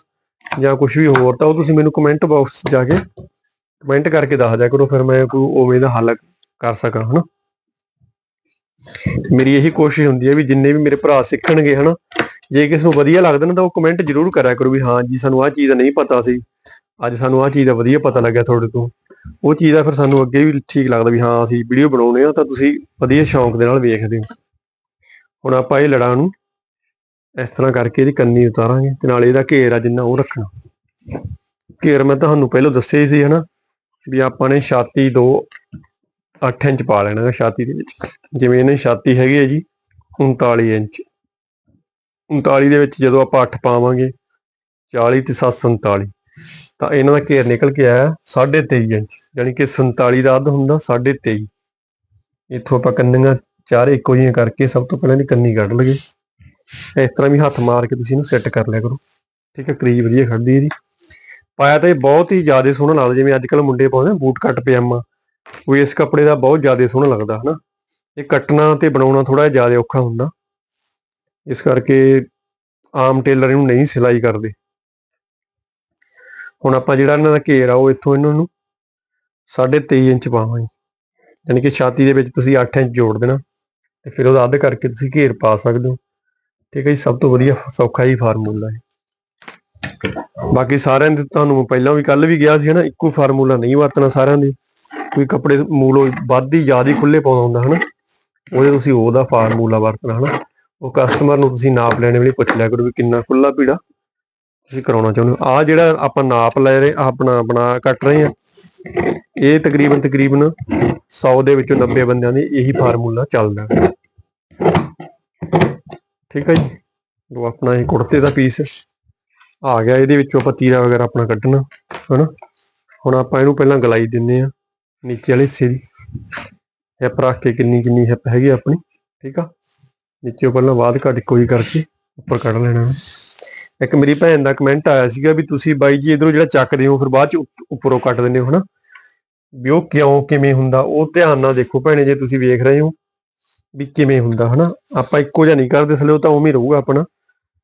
S1: ਜਾਂ ਕੁਝ ਵੀ ਹੋਰ, ਤਾਂ ਉਹ ਤੁਸੀਂ ਮੈਨੂੰ ਕਮੈਂਟ ਬਾਕਸ ਜਾ ਕੇ ਕਮੈਂਟ ਕਰਕੇ ਦੱਸ ਦਿਆ ਕਰੋ, ਫਿਰ ਮੈਂ ਕੋਈ ਉਵੇਂ ਦਾ ਹੱਲ ਕਰ ਸਕਾਂ, ਹਨਾ? ਮੇਰੀ ਇਹੀ ਕੋਸ਼ਿਸ਼ ਹੁੰਦੀ ਹੈ ਵੀ ਜਿੰਨੇ ਵੀ ਮੇਰੇ ਭਰਾ ਸਿੱਖਣਗੇ, ਹਨਾ? ਜੇ ਕਿਸੇ ਨੂੰ ਵਧੀਆ ਲੱਗਦਾ ਨਾ ਤਾਂ ਉਹ ਕਮੈਂਟ ਜ਼ਰੂਰ ਕਰਿਆ ਕਰੋ ਵੀ ਹਾਂ ਜੀ ਸਾਨੂੰ ਆਹ ਚੀਜ਼ ਦਾ ਨਹੀਂ ਪਤਾ ਸੀ। ਅੱਜ ਸਾਨੂੰ ਆਹ ਚੀਜ਼ ਦਾ ਵਧੀਆ ਪਤਾ ਲੱਗਿਆ ਤੁਹਾਡੇ ਤੋਂ। ਉਹ ਚੀਜ਼ ਦਾ ਫਿਰ ਸਾਨੂੰ ਅੱਗੇ ਵੀ ਠੀਕ ਲੱਗਦਾ ਵੀ ਹਾਂ ਅਸੀਂ ਵੀਡੀਓ ਬਣਾਉਣੇ ਆ ਤਾਂ ਤੁਸੀਂ ਵਧੀਆ ਸ਼ੌਂਕ ਦੇ ਨਾਲ ਵੇਖਦੇ ਹੋ। ਹੁਣ ਆਪਾਂ ਇਹ ਲੜਾਂ ਨੂੰ ਇਸ ਤਰ੍ਹਾਂ ਕਰਕੇ ਇਹਦੀ ਕੰਨੀ ਉਤਾਰਾਂਗੇ ਤੇ ਨਾਲ ਇਹਦਾ ਘੇਰ ਆ ਜਿੰਨਾ ਉਹ ਰੱਖਣਾ। ਘੇਰ ਮੈਂ ਤੁਹਾਨੂੰ ਪਹਿਲਾਂ ਦੱਸਿਆ ਹੀ ਸੀ ਹਨਾ ਵੀ ਆਪਾਂ ਨੇ ਛਾਤੀ ਦੋ 8 ਇੰਚ ਪਾ ਲੈਣਾ ਛਾਤੀ ਦੇ ਵਿੱਚ। ਜਿਵੇਂ ਇਹਨੇ ਛਾਤੀ ਹੈਗੀ ਹੈ ਜੀ 39 ਇੰਚ। 39 ਦੇ ਵਿੱਚ ਜਦੋਂ ਆਪਾਂ 8 ਪਾਵਾਂਗੇ 40 ਤੇ 7 47 ਤਾਂ ਇਹਨਾਂ ਦਾ ਘੇਰ ਨਿਕਲ ਕੇ ਆਇਆ 23.5 ਇੰਚ ਯਾਨੀ ਕਿ 47 ਦਾ ਅੱਧ ਹੁੰਦਾ 23.5 ਇੱਥੋਂ ਆਪਾਂ ਕੰਨੀਆਂ ਚਾਰੇ ਇੱਕੋ ਜਿਹੀਆਂ ਕਰਕੇ ਸਭ ਤੋਂ ਪਹਿਲਾਂ ਇਹਦੀ ਕੰਨੀ ਕੱਢ ਲਈਏ। ਇਸ ਤਰ੍ਹਾਂ ਵੀ ਹੱਥ ਮਾਰ ਕੇ ਤੁਸੀਂ ਇਹਨੂੰ ਸੈੱਟ ਕਰ ਲਿਆ ਕਰੋ। ਠੀਕ ਹੈ, ਕਰੀਬ ਵਧੀਆ ਖੜਦੀ ਇਹਦੀ। ਪਾਇਆ ਤਾਂ ਇਹ ਬਹੁਤ ਹੀ ਜ਼ਿਆਦਾ ਸੋਹਣਾ ਲੱਗਦਾ, ਜਿਵੇਂ ਅੱਜ ਕੱਲ ਮੁੰਡੇ ਪਾਉਂਦੇ ਆ, ਬੂਟ ਕੱਟ ਪਜਾਮਾ। ਉਹ ਇਸ ਕੱਪੜੇ ਦਾ ਬਹੁਤ ਜ਼ਿਆਦਾ ਸੋਹਣਾ ਲੱਗਦਾ, ਹਨਾ? ਇਹ ਕੱਟਣਾ ਤੇ ਬਣਾਉਣਾ ਥੋੜਾ ਜ਼ਿਆਦਾ ਔਖਾ ਹੁੰਦਾ। ਇਸ ਕਰਕੇ ਆਮ ਟੇਲਰ ਇਹਨੂੰ ਨਹੀਂ ਸਿਲਾਈ ਕਰਦੇ। ਹੁਣ ਆਪਾਂ ਜਿਹੜਾ ਇਹਨਾਂ ਦਾ ਘੇਰ ਆ, ਉਹ ਇੱਥੋਂ ਇਹਨਾਂ ਨੂੰ 23.5 ਇੰਚ ਪਾਵਾਂਗੇ। ਯਾਨੀ ਕਿ ਛਾਤੀ ਦੇ ਵਿੱਚ ਤੁਸੀਂ 8 ਇੰਚ ਜੋੜ ਦੇਣਾ, ਤੇ ਫਿਰ ਉਹਦਾ ਅੱਧ ਕਰਕੇ ਤੁਸੀਂ ਘੇਰ ਪਾ ਸਕਦੇ ਹੋ। ਠੀਕ ਹੈ ਜੀ, ਸਭ ਤੋਂ ਵਧੀਆ ਸੌਖਾ ਹੀ ਫਾਰਮੂਲਾ ਹੈ। ਬਾਕੀ ਸਾਰਿਆਂ ਦੇ ਤੁਹਾਨੂੰ ਪਹਿਲਾਂ ਵੀ ਕੱਲ ਵੀ ਗਿਆ ਸੀ ਹਨਾ, ਇੱਕੋ ਫਾਰਮੂਲਾ ਨਹੀਂ ਵਰਤਣਾ ਸਾਰਿਆਂ ਦੇ। ਕੋਈ ਕੱਪੜੇ ਮੂਲੋਂ ਵੱਧ ਹੀ ਜ਼ਿਆਦਾ ਹੀ ਖੁੱਲੇ ਪਾਉਂਦਾ ਹੁੰਦਾ ਹਨਾ, ਉਹਦੇ ਤੁਸੀਂ ਉਹਦਾ ਫਾਰਮੂਲਾ ਵਰਤਣਾ ਹਨਾ। ਉਹ ਕਸਟਮਰ ਨੂੰ ਤੁਸੀਂ ਨਾਪ ਲੈਣੇ ਵੇਲੇ ਪੁੱਛ ਲਿਆ ਕਰੋ ਵੀ ਕਿੰਨਾ ਖੁੱਲਾ ਪੀੜਾ ਤੁਸੀਂ ਕਰਾਉਣਾ ਚਾਹੁੰਦੇ ਹੋ। ਆ ਜਿਹੜਾ ਆਪਾਂ ਨਾਪ ਲੈ ਰਹੇ ਆਪਣਾ ਬਣਾ ਕੱਟ ਰਹੇ ਆ ਇਹ ਤਕਰੀਬਨ ਤਕਰੀਬਨ 100 ਦੇ ਵਿੱਚੋਂ 90 ਬੰਦਿਆਂ ਦੀ ਇਹੀ ਫਾਰਮੂਲਾ ਚੱਲਦਾ। ਠੀਕ ਹੈ ਜੀ। ਉਹ ਆਪਣਾ ਇਹ ਕੁੜਤੇ ਦਾ ਪੀਸ ਆ ਗਿਆ। ਇਹਦੇ ਵਿੱਚੋਂ ਆਪਾਂ ਤੀਰਾ ਵਗੈਰਾ ਆਪਣਾ ਕੱਢਣਾ, ਹਨਾ। ਹੁਣ ਆਪਾਂ ਇਹਨੂੰ ਪਹਿਲਾਂ ਗਲਾਈ ਦਿੰਨੇ ਆ ਨੀਚੇ ਵਾਲੇ ਹਿੱਸੇ ਦੀ ਹਿੱਪ ਰੱਖ ਕੇ ਕਿੰਨੀ ਕਿੰਨੀ ਹਿੱਪ ਹੈਗੀ ਆਪਣੀ। ਠੀਕ ਆ। ਨੀਚੇ ਪਹਿਲਾਂ ਬਾਅਦ ਘੱਟ ਕੋਈ ਕਰਕੇ ਉੱਪਰ ਕੱਢ ਲੈਣਾ। ਇੱਕ ਮੇਰੀ ਭੈਣ ਦਾ ਕਮੈਂਟ ਆਇਆ ਸੀਗਾ ਵੀ ਤੁਸੀਂ ਬਾਈ ਜੀ ਇਧਰੋਂ ਜਿਹੜਾ ਚੱਕਦੇ ਹੋ ਫਿਰ ਬਾਅਦ ਚ ਉੱਪਰੋਂ ਕੱਟ ਦਿੰਦੇ ਹੋ ਹਨਾ। ਵੀ ਉਹ ਕਿਉਂ, ਕਿਵੇਂ ਹੁੰਦਾ, ਉਹ ਧਿਆਨ ਨਾਲ ਦੇਖੋ ਭੈਣੇ ਜੇ ਤੁਸੀਂ ਵੇਖ ਰਹੇ ਹੋ ਵੀ ਕਿਵੇਂ ਹੁੰਦਾ ਹਨਾ। ਆਪਾਂ ਇੱਕੋ ਜਿਹਾ ਨਹੀਂ ਕਰਦੇ, ਥਲੇ ਉਹ ਤਾਂ ਉਵੇਂ ਰਹੂਗਾ ਆਪਣਾ।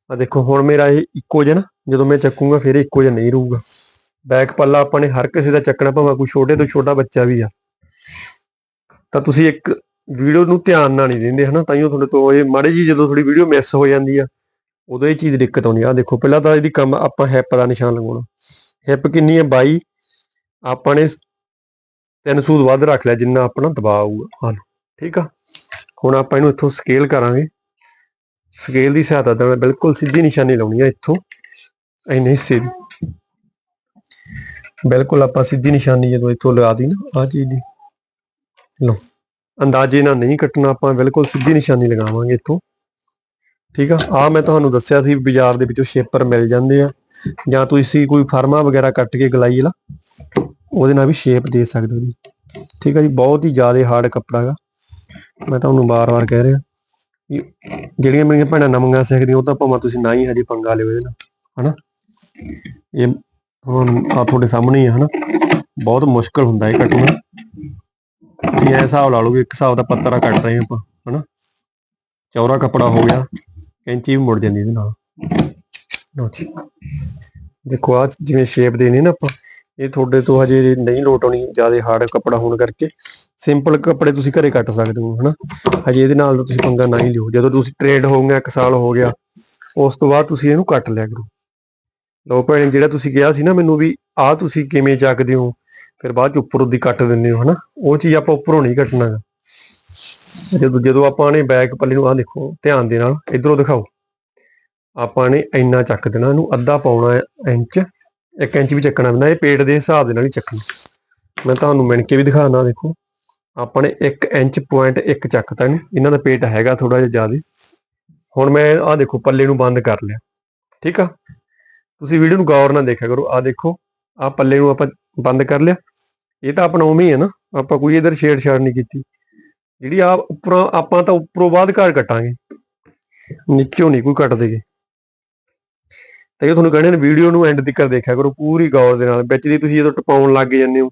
S1: ਆ ਦੇਖੋ, ਹੁਣ ਮੇਰਾ ਇਹ ਇੱਕੋ ਜਿਹਾ ਨਾ, ਜਦੋਂ ਮੈਂ ਚੱਕੂਗਾ ਫਿਰ ਇੱਕੋ ਜਿਹਾ ਨਹੀਂ ਰਹੂਗਾ। ਬੈਕ ਪੱਲਾ ਆਪਾਂ ਨੇ ਹਰ ਕਿਸੇ ਦਾ ਚੱਕਣਾ, ਭਾਵੇਂ ਕੋਈ ਛੋਟੇ ਤੋਂ ਛੋਟਾ ਬੱਚਾ ਵੀ ਆ। ਤਾਂ ਤੁਸੀਂ ਇੱਕ ਵੀਡੀਓ ਨੂੰ ਧਿਆਨ ਨਾਲ ਨਹੀਂ ਦਿੰਦੇ ਹਨਾ ਤਾਂ ਹੀ ਤੁਹਾਡੇ ਤੋਂ ਇਹ ਮਾੜੀ ਜੀ ਜਦੋਂ ਥੋੜੀ ਵੀਡੀਓ ਮਿਸ ਹੋ ਜਾਂਦੀ ਆ, ਉਦੋਂ ਇਹ ਚੀਜ਼ ਦਿੱਕਤ ਆਉਂਦੀ ਆ। ਦੇਖੋ, ਪਹਿਲਾਂ ਤਾਂ ਇਹਦੀ ਕੰਮ ਆਪਾਂ ਹਿੱਪ ਦਾ ਨਿਸ਼ਾਨ ਲਗਾਉਣਾ। ਹਿੱਪ ਕਿੰਨੀ ਹੈ 22 ਆਪਾਂ ਨੇ ਤਿੰਨ ਸੂਦ ਵੱਧ ਰੱਖ ਲਿਆ, ਜਿੰਨਾ ਆਪਣਾ ਦਬਾਅ ਆਊਗਾ ਹਾਂ ਠੀਕ ਆ? ਹੁਣ ਆਪਾਂ ਇਹਨੂੰ ਇੱਥੋਂ ਸਕੇਲ ਕਰਾਂਗੇ। ਸਕੇਲ ਦੀ ਸਹਾਇਤਾ ਨਾਲ ਬਿਲਕੁਲ ਸਿੱਧੀ ਨਿਸ਼ਾਨੀ ਲਾਉਣੀ ਆ ਇੱਥੋਂ। ਇੰਨੇ ਹਿੱਸੇ ਦੀ ਬਿਲਕੁਲ ਆਪਾਂ ਸਿੱਧੀ ਨਿਸ਼ਾਨੀ ਜਦੋਂ ਇੱਥੋਂ ਲਗਾ ਦੀ ਨਾ ਆ ਚੀਜ਼ ਦੀ। ਲਓ। ਅੰਦਾਜ਼ੇ ਨਾਲ ਨਹੀਂ ਕੱਟਣਾ, ਆਪਾਂ ਬਿਲਕੁਲ ਸਿੱਧੀ ਨਿਸ਼ਾਨੀ ਲਗਾਵਾਂਗੇ ਇੱਥੋਂ। ਠੀਕ ਆ? ਆ ਮੈਂ ਤੁਹਾਨੂੰ ਦੱਸਿਆ ਸੀ ਬਾਜ਼ਾਰ ਦੇ ਵਿੱਚੋਂ ਸ਼ੇਪਰ ਮਿਲ ਜਾਂਦੇ ਆ। ਜਾਂ ਤੁਸੀਂ ਕੋਈ ਫਰਮਾ ਵਗੈਰਾ ਕੱਟ ਕੇ ਗਲਾਈ ਵਾਲਾ ਉਹਦੇ ਨਾਲ ਵੀ ਸ਼ੇਪ ਦੇ ਸਕਦੇ ਹੋ ਜੀ। ਠੀਕ ਆ ਜੀ? ਬਹੁਤ ਹੀ ਜ਼ਿਆਦਾ ਹਾਰਡ ਕੱਪੜਾ ਹੈਗਾ। ਮੈਂ ਤੁਹਾਨੂੰ ਬਾਰ-ਬਾਰ ਕਹਿ ਰਿਹਾ ਜਿਹੜੀਆਂ ਮੇਰੀਆਂ ਭੈਣਾਂ ਨਵੀਆਂ ਸਿੱਖਦੀਆਂ, ਉਹ ਤਾਂ ਭਾਵੇਂ ਤੁਸੀਂ ਨਾ ਹੀ ਹਜੇ ਪੰਗਾ ਲਿਓ ਇਹਦੇ ਨਾਲ, ਹਨਾ? ਇਹ ਹੁਣ ਆ ਤੁਹਾਡੇ ਸਾਹਮਣੇ ਹੀ ਆ, ਹਨਾ? ਬਹੁਤ ਮੁਸ਼ਕਲ ਹੁੰਦਾ ਇਹ ਕੱਟਣਾ। ਤੁਸੀਂ ਐ ਹਿਸਾਬ ਲਾ ਲਓ ਵੀ ਇੱਕ ਹਿਸਾਬ ਦਾ ਪੱਤਰਾ ਕੱਟ ਰਹੇ ਆਪਾਂ, ਹਨਾ? ਚੌੜਾ ਕੱਪੜਾ ਹੋ ਗਿਆ, ਕੈਂਚੀ ਵੀ ਮੁੜ ਜਾਂਦੀ ਇਹਦੇ ਨਾਲ। ਲਓ ਜੀ। ਦੇਖੋ ਆ ਜਿਵੇਂ ਸ਼ੇਪ ਦੇਣੀ ਨਾ ਆਪਾਂ, ਇਹ ਤੁਹਾਡੇ ਤੋਂ ਹਜੇ ਨਹੀਂ ਲੋਟ ਆਉਣੀ, ਜ਼ਿਆਦਾ ਹਾਰਡ ਕੱਪੜਾ ਹੋਣ ਕਰਕੇ। ਸਿੰਪਲ ਕੱਪੜੇ ਤੁਸੀਂ ਘਰੇ ਕੱਟ ਸਕਦੇ ਹੋ, ਹਨਾ? ਹਜੇ ਇਹਦੇ ਨਾਲ ਤੁਸੀਂ ਪੰਗਾ ਨਾ ਹੀ ਲਿਓ। ਜਦੋਂ ਤੁਸੀਂ ਟ੍ਰੇਡ ਹੋਊਗਾ ਇੱਕ ਸਾਲ ਹੋ ਗਿਆ, ਉਸ ਤੋਂ ਬਾਅਦ ਤੁਸੀਂ ਇਹਨੂੰ ਕੱਟ ਲਿਆ ਕਰੋ। ਲੋ ਭੈਣ, ਜਿਹੜਾ ਤੁਸੀਂ ਕਿਹਾ ਸੀ ਨਾ ਮੈਨੂੰ ਵੀ, ਆਹ ਤੁਸੀਂ ਕਿਵੇਂ ਚੱਕਦੇ ਹੋ? ਫਿਰ ਬਾਅਦ ਚ ਉੱਪਰ ਦੀ ਕੱਟ ਦਿੰਦੇ ਹੋ, ਹਨਾ? ਉਹ ਚੀਜ਼ ਆਪਾਂ ਉੱਪਰੋਂ ਨਹੀਂ ਕੱਟਣਾ ਗਾ। ਜਦੋਂ ਜਦੋਂ ਆਪਾਂ ਨੇ ਬੈਕ ਪੱਲੇ ਨੂੰ, ਆਹ ਦੇਖੋ, ਧਿਆਨ ਦੇ ਨਾਲ, ਇਧਰੋਂ ਦਿਖਾਓ। ਆਪਾਂ ਨੇ ਇੰਨਾ ਚੱਕ ਦੇਣਾ, ਇਹਨੂੰ ਅੱਧਾ ਪਾਉਣਾ ਇੰਚ 1 ਇੰਚ ਵੀ ਚੱਕਣਾ ਪੈਂਦਾ, ਇਹ ਪੇਟ ਦੇ ਹਿਸਾਬ ਦੇ ਨਾਲ ਹੀ ਚੱਕਣਾ। ਮੈਂ ਤੁਹਾਨੂੰ ਮਿਣ ਕੇ ਵੀ ਦਿਖਾਣਾ, ਦੇਖੋ। ਆਪਾਂ ਨੇ 1 ਇੰਚ ਪੁਆਇੰਟ 1 ਚੱਕਤਾ ਇਹਨੂੰ, ਇਹਨਾਂ ਦਾ ਪੇਟ ਹੈਗਾ ਥੋੜਾ ਜਿਹਾ ਜ਼ਿਆਦਾ। ਹੁਣ ਮੈਂ, ਆਹ ਦੇਖੋ, ਪੱਲੇ ਨੂੰ ਬੰਦ ਕਰ ਲਿਆ। ਠੀਕ ਆ? ਤੁਸੀਂ ਵੀਡੀਓ ਨੂੰ ਗੌਰ ਨਾਲ ਦੇਖਿਆ ਕਰੋ। ਆਹ ਦੇਖੋ, ਆਹ ਪੱਲੇ ਨੂੰ ਆਪਾਂ ਬੰਦ ਕਰ ਲਿਆ। ਇਹ ਤਾਂ ਆਪਣਾ ਉਵੇਂ ਹੀ ਹੈ ਨਾ, ਆਪਾਂ ਕੋਈ ਇਧਰ ਛੇੜਛਾੜ ਨਹੀਂ ਕੀਤੀ। ਜਿਹੜੀ ਆ ਉੱਪਰੋਂ ਆਪਾਂ ਤਾਂ ਉੱਪਰੋਂ ਬਾਅਦ ਘਰ ਕੱਟਾਂਗੇ। ਨੀਚੋਂ ਨਹੀਂ ਕੋਈ ਕੱਟ ਦੇਗੇ ਤਾਂ ਇਹ ਤੁਹਾਨੂੰ ਕਹਿੰਦੇ ਨੇ ਵੀਡੀਓ ਨੂੰ ਐਂਡ ਤੱਕ ਦੇਖਿਆ ਕਰੋ, ਪੂਰੀ ਗੌਰ ਦੇ ਨਾਲ। ਵਿੱਚ ਦੀ ਤੁਸੀਂ ਜਦੋਂ ਟਪਾਉਣ ਲੱਗ ਜਾਂਦੇ ਹੋ,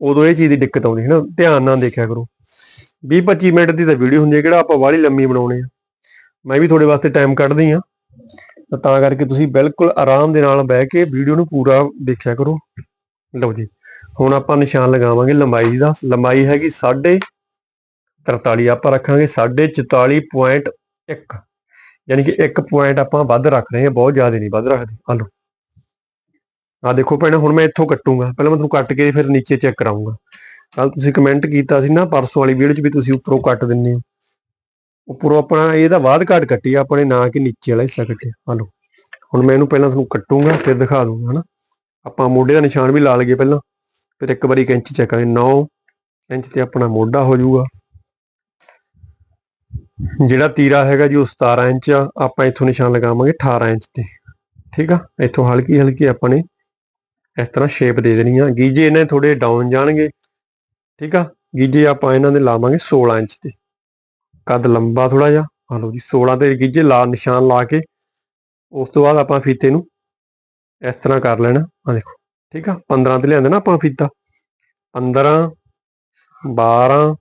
S1: ਉਦੋਂ ਇਹ ਚੀਜ਼ ਦੀ ਦਿੱਕਤ ਆਉਂਦੀ ਹੈ ਨਾ। ਧਿਆਨ ਨਾਲ ਦੇਖਿਆ ਕਰੋ। 20 25 ਮਿੰਟ ਦੀ ਤਾਂ ਵੀਡੀਓ ਹੁੰਦੀ ਹੈ ਕਿਹੜਾ ਆਪਾਂ ਬਾਹਲੀ ਲੰਮੀ ਬਣਾਉਣੇ ਆ। ਮੈਂ ਵੀ ਤੁਹਾਡੇ ਵਾਸਤੇ ਟਾਈਮ ਕੱਢਦੀ ਆ ਤਾਂ ਕਰਕੇ ਤੁਸੀਂ ਬਿਲਕੁਲ ਆਰਾਮ ਦੇ ਨਾਲ ਬਹਿ ਕੇ ਵੀਡੀਓ ਨੂੰ ਪੂਰਾ ਦੇਖਿਆ ਕਰੋ। ਲਓ ਜੀ। ਹੁਣ ਆਪਾਂ ਨਿਸ਼ਾਨ ਲਗਾਵਾਂਗੇ ਲੰਬਾਈ ਦਾ। ਲੰਬਾਈ ਹੈਗੀ 43 ਆਪਾਂ ਰੱਖਾਂਗੇ 44.1 ਯਾਨੀ ਕਿ 1 ਪੁਆਇੰਟ ਆਪਾਂ ਵੱਧ ਰੱਖ ਰਹੇ ਹਾਂ, ਬਹੁਤ ਜ਼ਿਆਦਾ ਨਹੀਂ, ਵੱਧ ਰੱਖਦੇ। ਆ ਲਓ ਆ ਦੇਖੋ ਭੈਣੇ, ਹੁਣ ਮੈਂ ਇੱਥੋਂ ਕੱਟੂੰਗਾ। ਪਹਿਲਾਂ ਮੈਂ ਤੁਹਾਨੂੰ ਕੱਟ ਕੇ ਫਿਰ ਨੀਚੇ ਚੈੱਕ ਕਰਾਉਂਗਾ ਕੱਲ ਤੁਸੀਂ ਕਮੈਂਟ ਕੀਤਾ ਸੀ ਨਾ, ਪਰਸੋਂ ਵਾਲੀ ਵੀਡੀਓ 'ਚ ਵੀ ਤੁਸੀਂ ਉੱਪਰੋਂ ਕੱਟ ਦਿੰਦੇ ਹੋ। ਉੱਪਰੋਂ ਆਪਣਾ ਇਹਦਾ ਬਾਅਦ ਘਾਟ ਕੱਟੀ ਆਪਣੇ ਨਾ ਕਿ ਨੀਚੇ ਵਾਲਾ ਹਿੱਸਾ ਕੱਟਿਆ। ਆ ਲਓ ਹੁਣ ਮੈਂ ਇਹਨੂੰ ਪਹਿਲਾਂ ਤੁਹਾਨੂੰ ਕੱਟੂੰਗਾ, ਫਿਰ ਦਿਖਾ ਦੂੰਗਾ, ਹਨਾ। ਆਪਾਂ ਮੋਢੇ ਦਾ ਨਿਸ਼ਾਨ ਵੀ ਲਾ ਲਈਏ ਪਹਿਲਾਂ। ਫਿਰ ਇੱਕ ਵਾਰੀ ਕੈਂਚੀ ਚੈੱਕ ਕਰਾਂਗੇ 9 ਇੰਚ ਤੇ ਆਪਣਾ ਮੋਢਾ ਹੋ ਜਾਊਗਾ। ਜਿਹੜਾ ਤੀਰਾ ਹੈਗਾ ਜੀ ਉਹ 17 ਇੰਚ ਆ, ਆਪਾਂ ਇੱਥੋਂ ਨਿਸ਼ਾਨ ਲਗਾਵਾਂਗੇ 18 ਇੰਚ ਤੇ। ਠੀਕ ਆ? ਇੱਥੋਂ ਹਲਕੀ ਹਲਕੀ ਆਪਾਂ ਨੇ ਇਸ ਤਰ੍ਹਾਂ ਸ਼ੇਪ ਦੇ ਦੇਣੀ ਆ। ਗੀਜੇ ਇਹਨਾਂ ਥੋੜੇ ਡਾਊਨ ਜਾਣਗੇ। ਠੀਕ ਆ? ਗੀਜੇ ਆਪਾਂ ਇਹਨਾਂ ਦੇ ਲਾਵਾਂਗੇ 16 ਇੰਚ ਤੇ। ਕੱਦ ਲੰਬਾ ਥੋੜਾ ਜਿਹਾ। ਆ ਲਓ ਜੀ 16 ਤੇ ਗੀਜੇ ਲਾ, ਨਿਸ਼ਾਨ ਲਾ ਕੇ ਉਸ ਤੋਂ ਬਾਅਦ ਆਪਾਂ ਫੀਤੇ ਨੂੰ ਇਸ ਤਰ੍ਹਾਂ ਕਰ ਲੈਣਾ। ਆ ਦੇਖੋ। ਠੀਕ ਆ? 15 ਤੇ ਲਿਆਂਦੇ ਨਾ ਆਪਾਂ ਫੀਤਾ। 15 12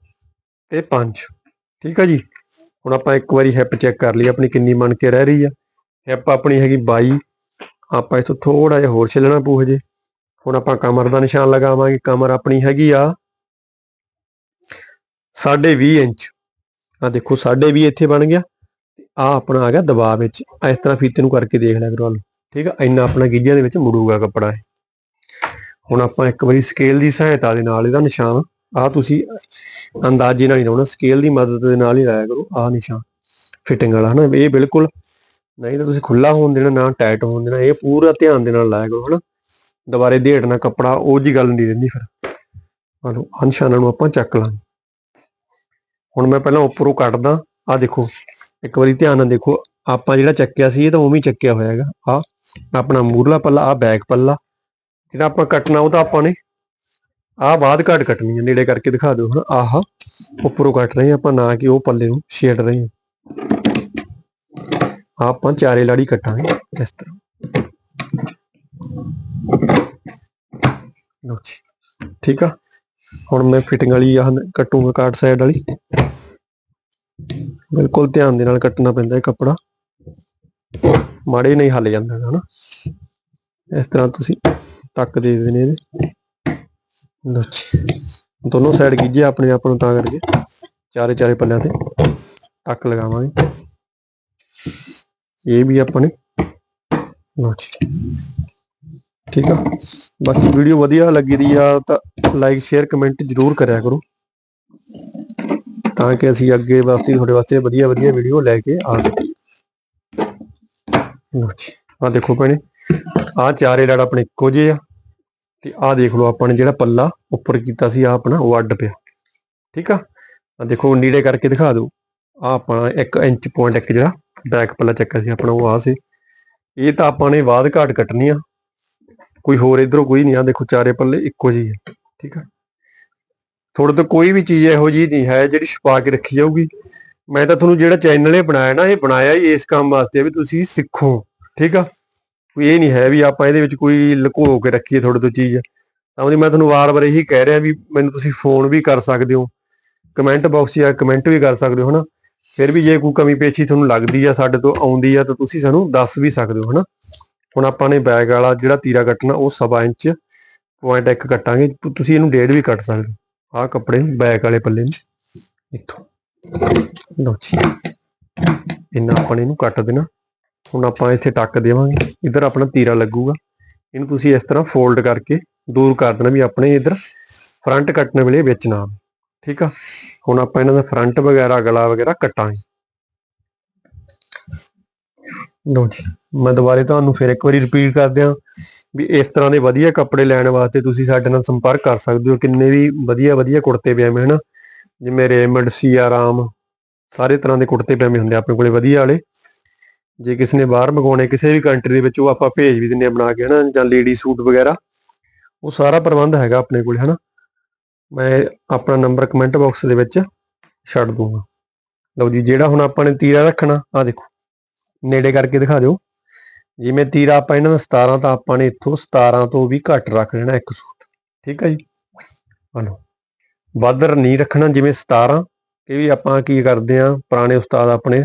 S1: ਤੇ 5 ਠੀਕ ਆ ਜੀ? ਹੁਣ ਆਪਾਂ ਇੱਕ ਵਾਰੀ ਹਿੱਪ ਚੈੱਕ ਕਰ ਲਈ, ਆਪਣੀ ਕਿੰਨੀ ਬਣ ਕੇ ਰਹਿ ਰਹੀ ਆ। ਹਿੱਪ ਆਪਣੀ ਹੈਗੀ 22 ਆਪਾਂ ਇਥੋਂ ਥੋੜਾ ਜਿਹਾ ਹੋਰ ਛਿੱਲਣਾ ਪਊ ਹਜੇ। ਹੁਣ ਆਪਾਂ ਕਮਰ ਦਾ ਨਿਸ਼ਾਨ ਲਗਾਵਾਂਗੇ। ਕਮਰ ਆਪਣੀ ਹੈਗੀ ਆ 20 ਇੰਚ। ਆ ਦੇਖੋ 20 ਇੱਥੇ ਬਣ ਗਿਆ। ਆ ਆਪਣਾ ਆ ਗਿਆ ਦਬਾਅ ਵਿੱਚ। ਇਸ ਤਰ੍ਹਾਂ ਫੀਤੇ ਨੂੰ ਕਰਕੇ ਦੇਖ ਲਿਆ ਕਰੋ ਠੀਕ ਆ? ਇੰਨਾ ਆਪਣਾ ਗਿੱਜਿਆਂ ਦੇ ਵਿੱਚ ਮੁੜੂਗਾ ਕੱਪੜਾ ਇਹ। ਹੁਣ ਆਪਾਂ ਇੱਕ ਵਾਰੀ ਸਕੇਲ ਦੀ ਸਹਾਇਤਾ ਦੇ ਨਾਲ ਇਹਦਾ ਨਿਸ਼ਾਨ ਆ ਤੁਸੀਂ ਅੰਦਾਜ਼ੇ ਨਾਲ ਹੀ ਲਾਉਣਾ ਸਕੇਲ ਦੀ ਮਦਦ ਦੇ ਨਾਲ ਹੀ ਲਾਇਆ ਕਰੋ ਆ ਨਿਸ਼ਾਨ ਫਿਟਿੰਗ ਵਾਲਾ, ਹਨਾ? ਇਹ ਬਿਲਕੁਲ ਨਹੀਂ ਤਾਂ ਤੁਸੀਂ ਖੁੱਲਾ ਹੋਣ ਦੇਣਾ, ਨਾ ਟਾਈਟ ਹੋਣ ਦੇਣਾ, ਇਹ ਪੂਰਾ ਧਿਆਨ ਦੇ ਨਾਲ ਲਾਇਆ ਕਰੋ, ਹਨਾ? ਦੁਬਾਰੇ ਢੇੜਨਾ ਕੱਪੜਾ, ਉਹ ਜੀ ਗੱਲ ਨਹੀਂ ਰਹਿੰਦੀ ਫਿਰ। ਆ ਲਓ ਆਹ ਨਿਸ਼ਾਨਾਂ ਨੂੰ ਆਪਾਂ ਚੱਕ ਲਾਂਗੇ। ਹੁਣ ਮੈਂ ਪਹਿਲਾਂ ਉੱਪਰੋਂ ਕੱਟਦਾ ਆ ਦੇਖੋ, ਇੱਕ ਵਾਰੀ ਧਿਆਨ ਨਾਲ ਦੇਖੋ, ਆਪਾਂ ਜਿਹੜਾ ਚੱਕਿਆ ਸੀ, ਇਹ ਤਾਂ ਉਵੇਂ ਹੀ ਚੱਕਿਆ ਹੋਇਆ ਹੈਗਾ। ਆ ਆਪਣਾ ਮੂਰਲਾ ਪੱਲਾ ਆ ਬੈਕ ਪੱਲਾ ਜਿਹੜਾ ਆਪਾਂ ਕੱਟਣਾ ਉਹ ਤਾਂ ਆਪਾਂ ਨੇ ਆਹ ਬਾਅਦ ਘੱਟ ਕੱਟਣੀ ਹੈ ਨੇੜੇ ਕਰਕੇ ਦਿਖਾ ਦਿਓ ਹੁਣ ਆਹ ਉੱਪਰੋਂ ਕੱਟ ਰਹੇ ਹਾਂ ਆਪਾਂ, ਨਾ ਕਿ ਉਹ ਪੱਲੇ ਨੂੰ ਛੇੜ ਰਹੇ ਹਾਂ। ਆਪਾਂ ਚਾਰੇ ਲਾੜੀ ਕੱਟਾਂਗੇ ਇਸ ਤਰ੍ਹਾਂ। ਲਓ ਜੀ, ਠੀਕ ਆ? ਹੁਣ ਮੈਂ ਫਿਟਿੰਗ ਵਾਲੀ ਆਹ ਕੱਟੂਗਾ ਕਾਟ ਸਾਈਡ ਵਾਲੀ। ਬਿਲਕੁਲ ਧਿਆਨ ਦੇ ਨਾਲ ਕੱਟਣਾ ਪੈਂਦਾ ਇਹ ਕੱਪੜਾ। ਮਾੜੇ ਨਹੀਂ ਹੱਲ ਜਾਂਦਾ ਹੈਗਾ ਹਨਾ? ਇਸ ਤਰ੍ਹਾਂ ਤੁਸੀਂ ਟੱਕ ਦੇ ਦੇਣੇ ਇਹਦੇ। ਲਓ ਦੋਨੋਂ ਸਾਈਡ ਗੀਜੇ ਆਪਣੇ ਆਪ ਨੂੰ ਤਾਂ ਕਰਕੇ। ਚਾਰੇ ਚਾਰੇ ਪੱਲਿਆਂ ਤੇ ਟੱਕ ਲਗਾਵਾਂਗੇ। ਇਹ ਵੀ ਆਪਾਂ ਨੇ। ਲਓ ਠੀਕ ਆ। ਬਾਕੀ ਵੀਡੀਓ ਵਧੀਆ ਲੱਗੀ ਦੀ ਆ ਤਾਂ ਲਾਈਕ ਸ਼ੇਅਰ ਕਮੈਂਟ ਜਰੂਰ ਕਰਿਆ ਕਰੋ। ਤਾਂ ਕਿ ਅਸੀਂ ਅੱਗੇ ਵਾਸਤੇ ਤੁਹਾਡੇ ਵਾਸਤੇ ਵਧੀਆ ਵਧੀਆ ਵੀਡੀਓ ਲੈ ਕੇ ਆ ਸਕੀਏ। ਲਓ ਜੀ। ਆ ਦੇਖੋ ਭੈਣੇ। ਆ ਚਾਰੇ ਲੜ ਆਪਣੇ ਇੱਕੋ ਜਿਹੇ ਆ, ਤੇ ਆਹ ਦੇਖ ਲਓ ਆਪਾਂ ਨੇ ਜਿਹੜਾ ਪੱਲਾ ਉੱਪਰ ਕੀਤਾ ਸੀ ਆ ਆਪਣਾ ਉਹ ਅੱਡ ਪਿਆ। ਠੀਕ ਆ? ਆ ਦੇਖੋ, ਨੀੜੇ ਕਰਕੇ ਦਿਖਾ ਦਿਓ। ਆ ਆਪਣਾ 1 ਇੰਚ ਪੁਆਇੰਟ ਇੱਕ ਜਿਹੜਾ ਬੈਕ ਪੱਲਾ ਚੱਕਿਆ ਸੀ, ਆਪਣਾ ਉਹ ਆ ਸੀ। ਇਹ ਤਾਂ ਆਪਾਂ ਨੇ ਬਾਅਦ ਘਾਟ ਕੱਟਣੀ ਆ। ਕੋਈ ਹੋਰ ਇਧਰੋਂ ਕੋਈ ਨਹੀਂ ਆ, ਦੇਖੋ ਚਾਰੇ ਪੱਲੇ ਇੱਕੋ ਜਿਹੇ ਆ। ਠੀਕ ਆ? ਤੁਹਾਡੇ ਤੋਂ ਕੋਈ ਵੀ ਚੀਜ਼ ਇਹੋ ਜਿਹੀ ਨਹੀਂ ਹੈ ਜਿਹੜੀ ਛੁਪਾ ਕੇ ਰੱਖੀ ਜਾਊਗੀ। ਮੈਂ ਤਾਂ ਤੁਹਾਨੂੰ ਜਿਹੜਾ ਚੈਨਲ ਇਹ ਬਣਾਇਆ ਨਾ, ਇਹ ਬਣਾਇਆ ਹੀ ਇਸ ਕੰਮ ਵਾਸਤੇ ਆ ਵੀ ਤੁਸੀਂ ਸਿੱਖੋ। ਠੀਕ ਆ? ਕੋਈ ਇਹ ਨਹੀਂ ਹੈ ਵੀ ਆਪਾਂ ਇਹਦੇ ਵਿੱਚ ਕੋਈ ਲੁਕੋ ਕੇ ਰੱਖੀਏ ਤੁਹਾਡੇ ਤੋਂ ਚੀਜ਼। ਤਾਂ ਉਹਦੀ ਮੈਂ ਤੁਹਾਨੂੰ ਵਾਰ-ਵਾਰ ਇਹੀ ਕਹਿ ਰਿਹਾ ਵੀ ਮੈਨੂੰ ਤੁਸੀਂ ਫੋਨ ਵੀ ਕਰ ਸਕਦੇ ਹੋ ਕਮੈਂਟ ਬਾਕਸ 'ਚ ਕਮੈਂਟ ਵੀ ਕਰ ਸਕਦੇ ਹੋ, ਹਨਾ? ਫਿਰ ਵੀ ਜੇ ਕੋਈ ਕਮੀ ਪੇਸ਼ੀ ਤੁਹਾਨੂੰ ਲੱਗਦੀ ਆ, ਸਾਡੇ ਤੋਂ ਆਉਂਦੀ ਆ, ਤਾਂ ਤੁਸੀਂ ਸਾਨੂੰ ਦੱਸ ਵੀ ਸਕਦੇ ਹੋ, ਹਨਾ? ਹੁਣ ਆਪਾਂ ਨੇ ਬੈਗ ਵਾਲਾ ਜਿਹੜਾ ਤੀਰਾ ਕੱਟਣਾ, ਉਹ ਸਵਾ ਇੰਚ ਪੁਆਇੰਟ ਇੱਕ ਕੱਟਾਂਗੇ ਤੁਸੀਂ ਇਹਨੂੰ ਡੇਢ ਵੀ ਕੱਟ ਸਕਦੇ ਹੋ। ਆਹ ਕੱਪੜੇ ਨੂੰ ਬੈਗ ਵਾਲੇ ਪੱਲੇ ਨੂੰ। ਇੱਥੋਂ। ਲਓ ਜੀ। ਇਹਨਾਂ ਆਪਾਂ ਨੇ ਇਹਨੂੰ ਕੱਟ ਦੇਣਾ। ਹੁਣ ਆਪਾਂ ਇੱਥੇ ਟੱਕ ਦੇਵਾਂਗੇ। ਇੱਧਰ ਆਪਣਾ ਤੀਰਾ ਲੱਗੂਗਾ। ਇਹਨੂੰ ਤੁਸੀਂ ਇਸ ਤਰ੍ਹਾਂ ਫੋਲਡ ਕਰਕੇ ਦੂਰ ਕਰ ਦੇਣਾ ਵੀ ਆਪਣੇ ਇੱਧਰ ਫਰੰਟ ਕੱਟਣ ਵੇਲੇ ਵਿੱਚ ਨਾ ਠੀਕ ਆ? ਹੁਣ ਆਪਾਂ ਇਹਨਾਂ ਦਾ ਫਰੰਟ ਵਗੈਰਾ, ਗਲਾ ਵਗੈਰਾ ਕੱਟਾਂਗੇ। ਲਓ ਜੀ, ਮੈਂ ਦੁਬਾਰੇ ਤੁਹਾਨੂੰ ਫਿਰ ਇੱਕ ਵਾਰੀ ਰਿਪੀਟ ਕਰ ਦਿਆਂ ਵੀ ਇਸ ਤਰ੍ਹਾਂ ਦੇ ਵਧੀਆ ਕੱਪੜੇ ਲੈਣ ਵਾਸਤੇ ਤੁਸੀਂ ਸਾਡੇ ਨਾਲ ਸੰਪਰਕ ਕਰ ਸਕਦੇ ਹੋ। ਕਿੰਨੇ ਵੀ ਵਧੀਆ ਵਧੀਆ ਕੁੜਤੇ ਪਜਾਮੇ ਹਨ? ਜਿਵੇਂ ਰੇਮੰਡ ਸੀਆਰਾਮ ਸਾਰੇ ਤਰ੍ਹਾਂ ਦੇ ਕੁੜਤੇ ਪਜਾਮੇ ਹੁੰਦੇ ਆਪਣੇ ਕੋਲੇ ਵਧੀਆ ਵਾਲੇ। ਜੇ ਕਿਸੇ ਨੇ ਬਾਹਰ ਮੰਗਵਾਉਣੇ, ਕਿਸੇ ਵੀ ਕੰਟਰੀ ਦੇ ਵਿੱਚ ਉਹ ਆਪਾਂ ਭੇਜ ਵੀ ਦਿੰਦੇ ਆ ਬਣਾ ਕੇ ਹਨਾ, ਜਾਂ ਲੇਡੀ ਸੂਟ ਵਗੈਰਾ, ਉਹ ਸਾਰਾ ਪ੍ਰਬੰਧ ਹੈਗਾ ਆਪਣੇ ਕੋਲੇ ਹਨਾ। ਮੈਂ ਆਪਣਾ ਨੰਬਰ ਕਮੈਂਟ ਬਾਕਸ ਦੇ ਵਿੱਚ ਛੱਡ ਦੂੰਗਾ। ਲਓ ਜੀ, ਜਿਹੜਾ ਹੁਣ ਆਪਾਂ ਨੇ ਤੀਰਾ ਰੱਖਣਾ ਆ ਦੇਖੋ, ਨੇੜੇ ਕਰਕੇ ਦਿਖਾ ਦਿਓ। ਜਿਵੇਂ ਤੀਰਾ ਆਪਾਂ ਇਹਨਾਂ ਦਾ 17 ਤਾਂ ਆਪਾਂ ਨੇ ਇੱਥੋਂ 17 ਤੋਂ ਵੀ ਘੱਟ ਰੱਖ ਲੈਣਾ ਇੱਕ ਸੂਟ ਠੀਕ ਹੈ ਜੀ? ਹਲੋ, ਵੱਧ ਨਹੀਂ ਰੱਖਣਾ, ਜਿਵੇਂ 17 ਇਹ ਵੀ ਆਪਾਂ ਕੀ ਕਰਦੇ ਆ ਪੁਰਾਣੇ ਉਸਤਾਦ ਆਪਣੇ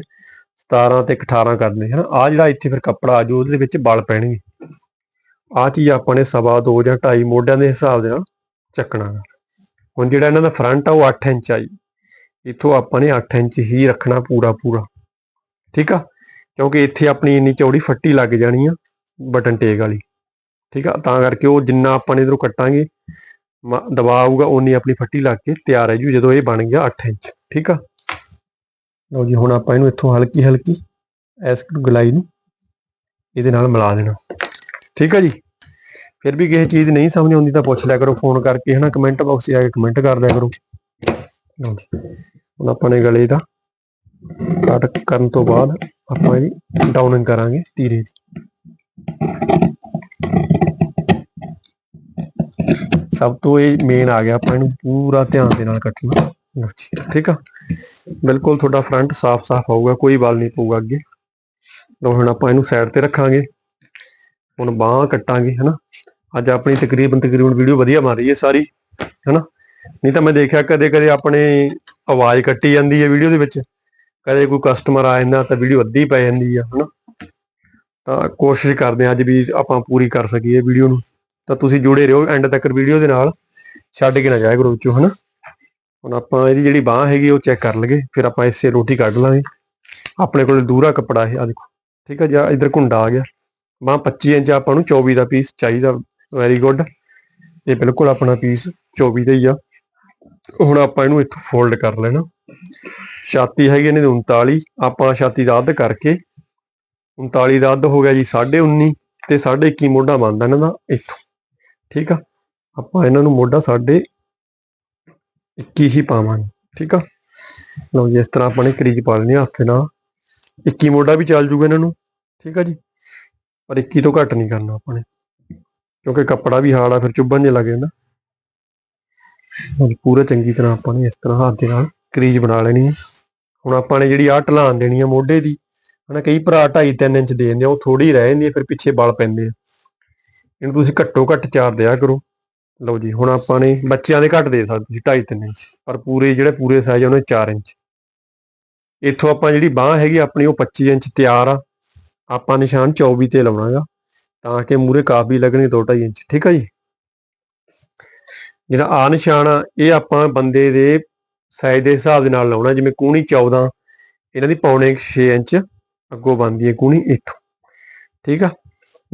S1: 17 ਤੇ 18 ਕਰਨੇ, ਹਨ? ਆ ਜਿਹੜਾ ਇੱਥੇ ਫਿਰ ਕੱਪੜਾ ਆ ਜੋ ਉਹਦੇ ਵਿੱਚ ਬਲ ਪੈਣਗੇ। ਆ ਚੀਜ਼ ਆਪਾਂ ਨੇ ਸਵਾ 2 ਜਾਂ 2.5 ਮੋਢਿਆਂ ਦੇ ਹਿਸਾਬ ਦੇ ਨਾਲ ਚੱਕਣਾ ਹੁਣ ਜਿਹੜਾ ਇਹਨਾਂ ਦਾ ਫਰੰਟ ਆ, ਉਹ 8 ਇੰਚ ਆਈ ਇੱਥੋਂ ਆਪਾਂ ਨੇ 8 ਇੰਚ ਹੀ ਰੱਖਣਾ ਪੂਰਾ ਪੂਰਾ। ਠੀਕ ਆ? ਕਿਉਂਕਿ ਇੱਥੇ ਆਪਣੀ ਇੰਨੀ ਚੌੜੀ ਫੱਟੀ ਲੱਗ ਜਾਣੀ ਆ, ਬਟਨ ਟੇਕ ਵਾਲੀ। ਠੀਕ ਆ? ਤਾਂ ਕਰਕੇ ਉਹ ਜਿੰਨਾ ਆਪਾਂ ਨੇ ਇਧਰੋਂ ਕੱਟਾਂਗੇ, ਮ- ਦਬਾਅ ਆਊਗਾ ਉਨੀ ਆਪਣੀ ਫੱਟੀ ਲੱਗ ਕੇ ਤਿਆਰ ਹੈ ਜੀ, ਜਦੋਂ ਇਹ ਬਣ ਗਿਆ 8 ਇੰਚ। ਠੀਕ ਆ? ਲਓ ਜੀ, ਹੁਣ ਆਪਾਂ ਇਹਨੂੰ ਇੱਥੋਂ ਹਲਕੀ ਹਲਕੀ ਐਸ ਗਲਾਈ ਨੂੰ ਇਹਦੇ ਨਾਲ ਮਿਲਾ ਦੇਣਾ। ਠੀਕ ਹੈ ਜੀ? ਫਿਰ ਵੀ ਕਿਸੇ ਚੀਜ਼ ਨਹੀਂ ਸਮਝ ਆਉਂਦੀ ਤਾਂ ਪੁੱਛ ਲਿਆ ਕਰੋ, ਫੋਨ ਕਰਕੇ ਹਨਾ ਕਮੈਂਟ ਬਾਕਸ 'ਚ ਆ ਕੇ ਕਮੈਂਟ ਕਰ ਦਿਆ ਕਰੋ। ਜੀ, ਹੁਣ ਆਪਾਂ ਨੇ ਗਲੇ ਦਾ ਕੱਟ ਕਰਨ ਤੋਂ ਬਾਅਦ ਆਪਾਂ ਇਹਦੀ ਡਾਊਨਿੰਗ ਕਰਾਂਗੇ ਧੀਰੇ ਸਭ ਤੋਂ ਇਹ ਮੇਨ ਆ ਗਿਆ, ਆਪਾਂ ਇਹਨੂੰ ਪੂਰਾ ਧਿਆਨ ਦੇ ਨਾਲ ਕੱਟਣਾ। ਠੀਕ ਆ? ਬਿਲਕੁਲ ਤੁਹਾਡਾ ਫਰੰਟ ਸਾਫ਼-ਸਾਫ਼ ਆਊਗਾ, ਕੋਈ ਵਾਲ ਨਹੀਂ ਪਊਗਾ ਅੱਗੇ। ਲਓ ਹੁਣ ਆਪਾਂ ਇਹਨੂੰ ਸਾਈਡ ਤੇ ਰੱਖਾਂਗੇ। ਹੁਣ ਬਾਹਾਂ ਕੱਟਾਂਗੇ, ਹਨਾ? ਅੱਜ ਆਪਣੀ ਤਕਰੀਬਨ ਤਕਰੀਬਨ ਵੀਡੀਓ ਵਧੀਆ ਬਣ ਰਹੀ ਹੈ ਸਾਰੀ, ਹਨਾ? ਨਹੀਂ ਤਾਂ ਮੈਂ ਦੇਖਿਆ ਕਦੇ ਕਦੇ ਆਪਣੇ ਆਵਾਜ਼ ਕੱਟੀ ਜਾਂਦੀ ਹੈ ਵੀਡੀਓ ਦੇ ਵਿੱਚ। ਕਦੇ ਕੋਈ ਕਸਟਮਰ ਆ ਜਾਂਦਾ ਤਾਂ ਵੀਡੀਓ ਅੱਧੀ ਪੈ ਜਾਂਦੀ ਆ, ਹਨਾ? ਤਾਂ ਕੋਸ਼ਿਸ਼ ਕਰਦੇ ਹਾਂ ਅੱਜ ਵੀ ਆਪਾਂ ਪੂਰੀ ਕਰ ਸਕੀਏ ਵੀਡੀਓ ਨੂੰ। ਤਾਂ ਤੁਸੀਂ ਜੁੜੇ ਰਹੋ ਐਂਡ ਤੱਕ ਵੀਡੀਓ ਦੇ ਨਾਲ। ਛੱਡ ਕੇ ਨਾ ਜਾਇਆ ਕਰੋ ਵਿੱਚੋਂ, ਹਨਾ? ਹੁਣ ਆਪਾਂ ਇਹਦੀ ਜਿਹੜੀ ਬਾਹ ਹੈਗੀ ਉਹ ਚੈੱਕ ਕਰ ਲਗੇ ਫਿਰ ਆਪਾਂ ਇਸੇ ਰੋਟੀ ਕੱਢ ਲਾਂਗੇ। ਆਪਣੇ ਕੋਲ ਦੂਰਾ ਕੱਪੜਾ ਹੈ ਆ ਦੇਖੋ, ਠੀਕ ਹੈ ਜਾਂ ਇਧਰ ਕੁੰਡਾ ਆ ਗਿਆ। ਬਾਹ 25 ਇੰਚ ਆਪਾਂ ਨੂੰ 24 ਦਾ ਪੀਸ ਚਾਹੀਦਾ ਵੈਰੀ ਗੁੱਡ ਇਹ ਬਿਲਕੁਲ ਆਪਣਾ ਪੀਸ 24 ਦਾ ਹੀ ਆ। ਹੁਣ ਆਪਾਂ ਇਹਨੂੰ ਇੱਥੋਂ ਫੋਲਡ ਕਰ ਲੈਣਾ। ਛਾਤੀ ਹੈਗੀ ਇਹਨੇ 39 ਆਪਾਂ ਛਾਤੀ ਦਾ ਅੱਧ ਕਰਕੇ 39 ਦਾ ਅੱਧ ਹੋ ਗਿਆ ਜੀ 19.5 ਤੇ 21.5 ਮੋਢਾ ਬਣਦਾ ਇਹਨਾਂ ਦਾ ਇੱਥੋਂ, ਠੀਕ ਆ? ਆਪਾਂ ਇਹਨਾਂ ਨੂੰ ਮੋਢਾ ਸਾਡੇ 21 ਹੀ ਪਾਵਾਂਗੇ, ਠੀਕ ਆ? ਲਓ ਜੀ, ਇਸ ਤਰ੍ਹਾਂ ਆਪਾਂ ਨੇ ਕਰੀਜ ਪਾ ਲੈਣੀ ਹੱਥ ਨਾਲ। 21 ਮੋਢਾ ਵੀ ਚੱਲ ਜੂਗਾ ਇਹਨਾਂ ਨੂੰ, ਠੀਕ ਆ ਜੀ? ਪਰ 21 ਤੋਂ ਘੱਟ ਨਹੀਂ ਕਰਨਾ ਆਪਾਂ ਨੇ, ਕਿਉਂਕਿ ਕੱਪੜਾ ਵੀ ਹਾਰਡ ਆ, ਫਿਰ ਚੁੱਭਣ ਜੇ ਲੱਗ ਜਾਂਦਾ। ਹੁਣ ਪੂਰਾ ਚੰਗੀ ਤਰ੍ਹਾਂ ਆਪਾਂ ਨੇ ਇਸ ਤਰ੍ਹਾਂ ਹੱਥ ਦੇ ਨਾਲ ਕਰੀਜ ਬਣਾ ਲੈਣੀ ਹੈ ਹੁਣ ਆਪਾਂ ਨੇ ਜਿਹੜੀ ਆਹ ਢਲਾਨ ਦੇਣੀ ਆ ਮੋਢੇ ਦੀ, ਹਨਾ, ਕਈ ਭਰਾ 2.5 3 ਇੰਚ ਦੇ ਦਿੰਦੇ ਆ, ਉਹ ਥੋੜੀ ਰਹਿ ਜਾਂਦੀ ਹੈ ਫਿਰ ਪਿੱਛੇ ਬਲ ਪੈਂਦੇ ਆ। ਇਹਨੂੰ ਤੁਸੀਂ ਘੱਟੋ ਘੱਟ 4 ਦਿਆ ਕਰੋ। ਲਓ ਜੀ, ਹੁਣ ਆਪਾਂ ਨੇ ਬੱਚਿਆਂ ਦੇ ਘੱਟ ਦੇ ਸਕਦੇ ਤੁਸੀਂ 2.5 3 ਇੰਚ, ਪਰ ਪੂਰੇ ਜਿਹੜੇ ਪੂਰੇ ਸਾਈਜ਼ ਆ, ਉਹਨੇ 4 ਇੰਚ। ਇੱਥੋਂ ਆਪਾਂ ਜਿਹੜੀ ਬਾਹ ਹੈਗੀ ਆਪਣੀ, ਉਹ 25 ਇੰਚ ਤਿਆਰ ਆ। ਆਪਾਂ ਨਿਸ਼ਾਨ 24 ਤੇ ਲਾਉਣਾਗਾ, ਤਾਂ ਕਿ ਮੂਰੇ ਕਾਫੀ ਲੱਗਣੀ 2.5 ਇੰਚ, ਠੀਕ ਆ ਜੀ? ਜਿਹੜਾ ਆ ਨਿਸ਼ਾਨ ਆ, ਇਹ ਆਪਾਂ ਬੰਦੇ ਦੇ ਸਾਈਜ਼ ਦੇ ਹਿਸਾਬ ਦੇ ਨਾਲ ਲਾਉਣਾ, ਜਿਵੇਂ ਕੂਣੀ 14 ਇਹਨਾਂ ਦੀ ਪੌਣੇ 6 ਇੰਚ, ਅੱਗੋਂ ਬਣਦੀ ਹੈ ਕੂਣੀ ਇੱਥੋਂ, ਠੀਕ ਆ?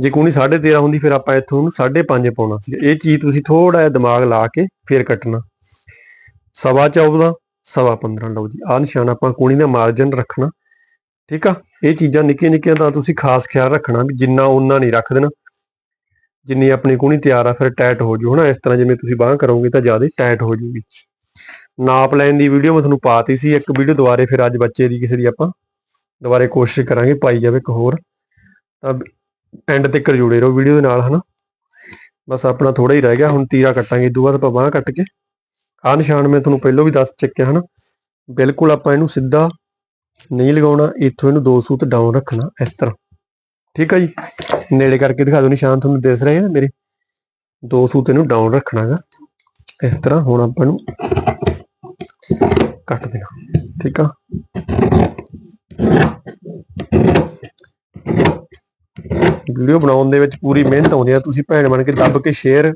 S1: ਜੇ ਕੂਣੀ 13.5 ਹੁੰਦੀ, ਫਿਰ ਆਪਾਂ ਇੱਥੋਂ ਨੂੰ 5.5 ਪਾਉਣਾ ਸੀ। ਇਹ ਚੀਜ਼ ਤੁਸੀਂ ਥੋੜਾ ਜਿਹਾ ਦਿਮਾਗ ਲਾ ਕੇ ਫਿਰ ਕੱਟਣਾ। ਸਵਾ 14 ਸਵਾ 15 ਲਓ ਜੀ। ਆ ਨਿਸ਼ਾਨ ਆਪਾਂ ਕੂਣੀ ਦਾ ਮਾਰਜਨ ਰੱਖਣਾ, ਠੀਕ ਆ? ਇਹ ਚੀਜ਼ਾਂ ਨਿੱਕੀਆਂ ਨਿੱਕੀਆਂ ਤਾਂ ਤੁਸੀਂ ਖਾਸ ਖਿਆਲ ਰੱਖਣਾ ਵੀ ਜਿੰਨਾ ਉਹਨਾਂ ਨਹੀਂ ਰੱਖ ਦੇਣਾ। ਜਿੰਨੀ ਆਪਣੀ ਕੂਣੀ ਤਿਆਰ ਆ, ਫਿਰ ਟਾਈਟ ਹੋ ਜੂ, ਹਨਾ? ਇਸ ਤਰ੍ਹਾਂ ਜਿਵੇਂ ਤੁਸੀਂ ਬਾਹ ਕਰੋਗੇ ਤਾਂ ਜ਼ਿਆਦਾ ਟਾਈਟ ਹੋ ਜੂਗੀ। ਨਾਪ ਲੈਣ ਦੀ ਵੀਡੀਓ ਮੈਂ ਤੁਹਾਨੂੰ ਪਾਤੀ ਸੀ, ਇੱਕ ਵੀਡੀਓ ਦੁਬਾਰੇ ਫਿਰ ਅੱਜ ਬੱਚੇ ਦੀ, ਕਿਸੇ ਦੀ ਆਪਾਂ ਦੁਬਾਰੇ ਕੋਸ਼ਿਸ਼ ਕਰਾਂਗੇ, ਪਾਈ ਜਾਵੇ ਇੱਕ ਹੋਰ। ਤਾਂ ਐਂਡ ਤੱਕ ਜੁੜੇ ਰਹੋ ਵੀਡੀਓ ਦੇ ਨਾਲ, ਹਨਾ? ਬਸ ਆਪਣਾ ਥੋੜਾ ਹੀ ਰਹਿ ਗਿਆ, ਹੁਣ ਤੀਰਾ ਕੱਟਾਂਗੇ ਇਦੋਂ ਬਾਅਦ ਆਪਾਂ ਬਾਹ ਕੱਟ ਕੇ। ਆਹ ਨਿਸ਼ਾਨ ਮੈਂ ਤੁਹਾਨੂੰ ਪਹਿਲਾਂ ਵੀ ਦੱਸ ਚੁੱਕਿਆ, ਹਨਾ? ਬਿਲਕੁਲ ਆਪਾਂ ਇਹਨੂੰ ਸਿੱਧਾ ਨਹੀਂ ਲਗਾਉਣਾ, ਇੱਥੋਂ ਇਹਨੂੰ ਦੋ ਸੂਤ ਡਾਊਨ ਰੱਖਣਾ, ਇਸ ਤਰ੍ਹਾਂ। ਠੀਕ ਆ ਜੀ? ਨੇੜੇ ਕਰਕੇ ਦਿਖਾ ਦਿਓ, ਨਿਸ਼ਾਨ ਤੁਹਾਨੂੰ ਦਿਸ ਰਹੇ ਆ ਮੇਰੇ? ਦੋ ਸੂਤ ਇਹਨੂੰ ਡਾਊਨ ਰੱਖਣਾਗਾ ਇਸ ਤਰ੍ਹਾਂ ਹੁਣ ਆਪਾਂ ਨੂੰ ਕੱਟ ਦੇਣਾ ਠੀਕ ਆ? ਵੀਡੀਓ ਬਣਾਉਣ ਦੇ ਵਿੱਚ ਪੂਰੀ ਮਿਹਨਤ ਆਉਂਦੀ ਆ। ਤੁਸੀਂ ਭੈਣ ਬਣ ਕੇ ਦੱਬ ਕੇ ਸ਼ੇਅਰ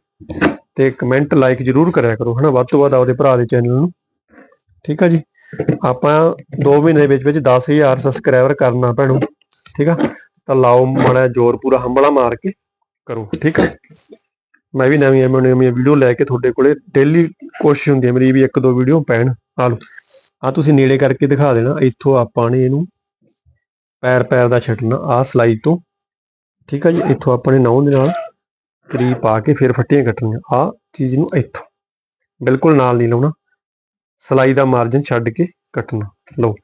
S1: ਤੇ ਕਮੈਂਟ ਲਾਈਕ ਜਰੂਰ ਕਰਿਆ ਕਰੋ, ਹਨਾ? ਵੱਧ ਤੋਂ ਵੱਧ ਆਪਦੇ ਭਰਾ ਦੇ ਚੈਨਲ ਨੂੰ। ਠੀਕ ਆ ਜੀ? ਆਪਾਂ 2 ਮਹੀਨੇ ਦੇ ਵਿੱਚ ਵਿੱਚ 10000 ਸਬਸਕ੍ਰਾਈਬਰ ਕਰਨਾ ਭੈਣੋ। ਠੀਕ ਆ? ਤਾਂ ਲਾਓ ਮਾੜਾ ਜ਼ੋਰ ਪੂਰਾ, ਹੰਬਲਾ ਮਾਰ ਕੇ ਕਰੋ। ਠੀਕ ਆ? ਮੈਂ ਵੀ ਨਵੀਆਂ ਨਵੀਂ ਵੀਡੀਓ ਲੈ ਕੇ ਤੁਹਾਡੇ ਕੋਲੇ ਡੇਲੀ ਕੋਸ਼ਿਸ਼ ਹੁੰਦੀ ਹੈ ਮੇਰੀ ਵੀ ਇੱਕ ਦੋ ਵੀਡੀਓ ਪੈਣ। ਆ ਲਓ। ਆ ਤੁਸੀਂ ਨੇੜੇ ਕਰਕੇ ਦਿਖਾ ਦੇਣਾ। ਇੱਥੋਂ ਆਪਾਂ ਨੇ ਇਹਨੂੰ ਪੈਰ ਪੈਰ ਦਾ ਛੱਡਣਾ। ਆ ਸਲਾਈ ਤੋਂ ਠੀਕ ਆ ਜੀ, ਇੱਥੋਂ ਆਪਾਂ ਨੇ ਨੌਂ ਦੇ ਨਾਲ ਕਰੀਬ ਪਾ ਕੇ ਫਿਰ ਫੱਟੀਆਂ ਕੱਟਣੀਆਂ। ਆ ਚੀਜ਼ ਨੂੰ ਇੱਥੋਂ ਬਿਲਕੁਲ ਨਾਲ ਨਹੀਂ ਲਾਉਣਾ। ਸਲਾਈ ਦਾ ਮਾਰਜਨ ਛੱਡ ਕੇ ਕੱਟਣਾ। ਲਓ,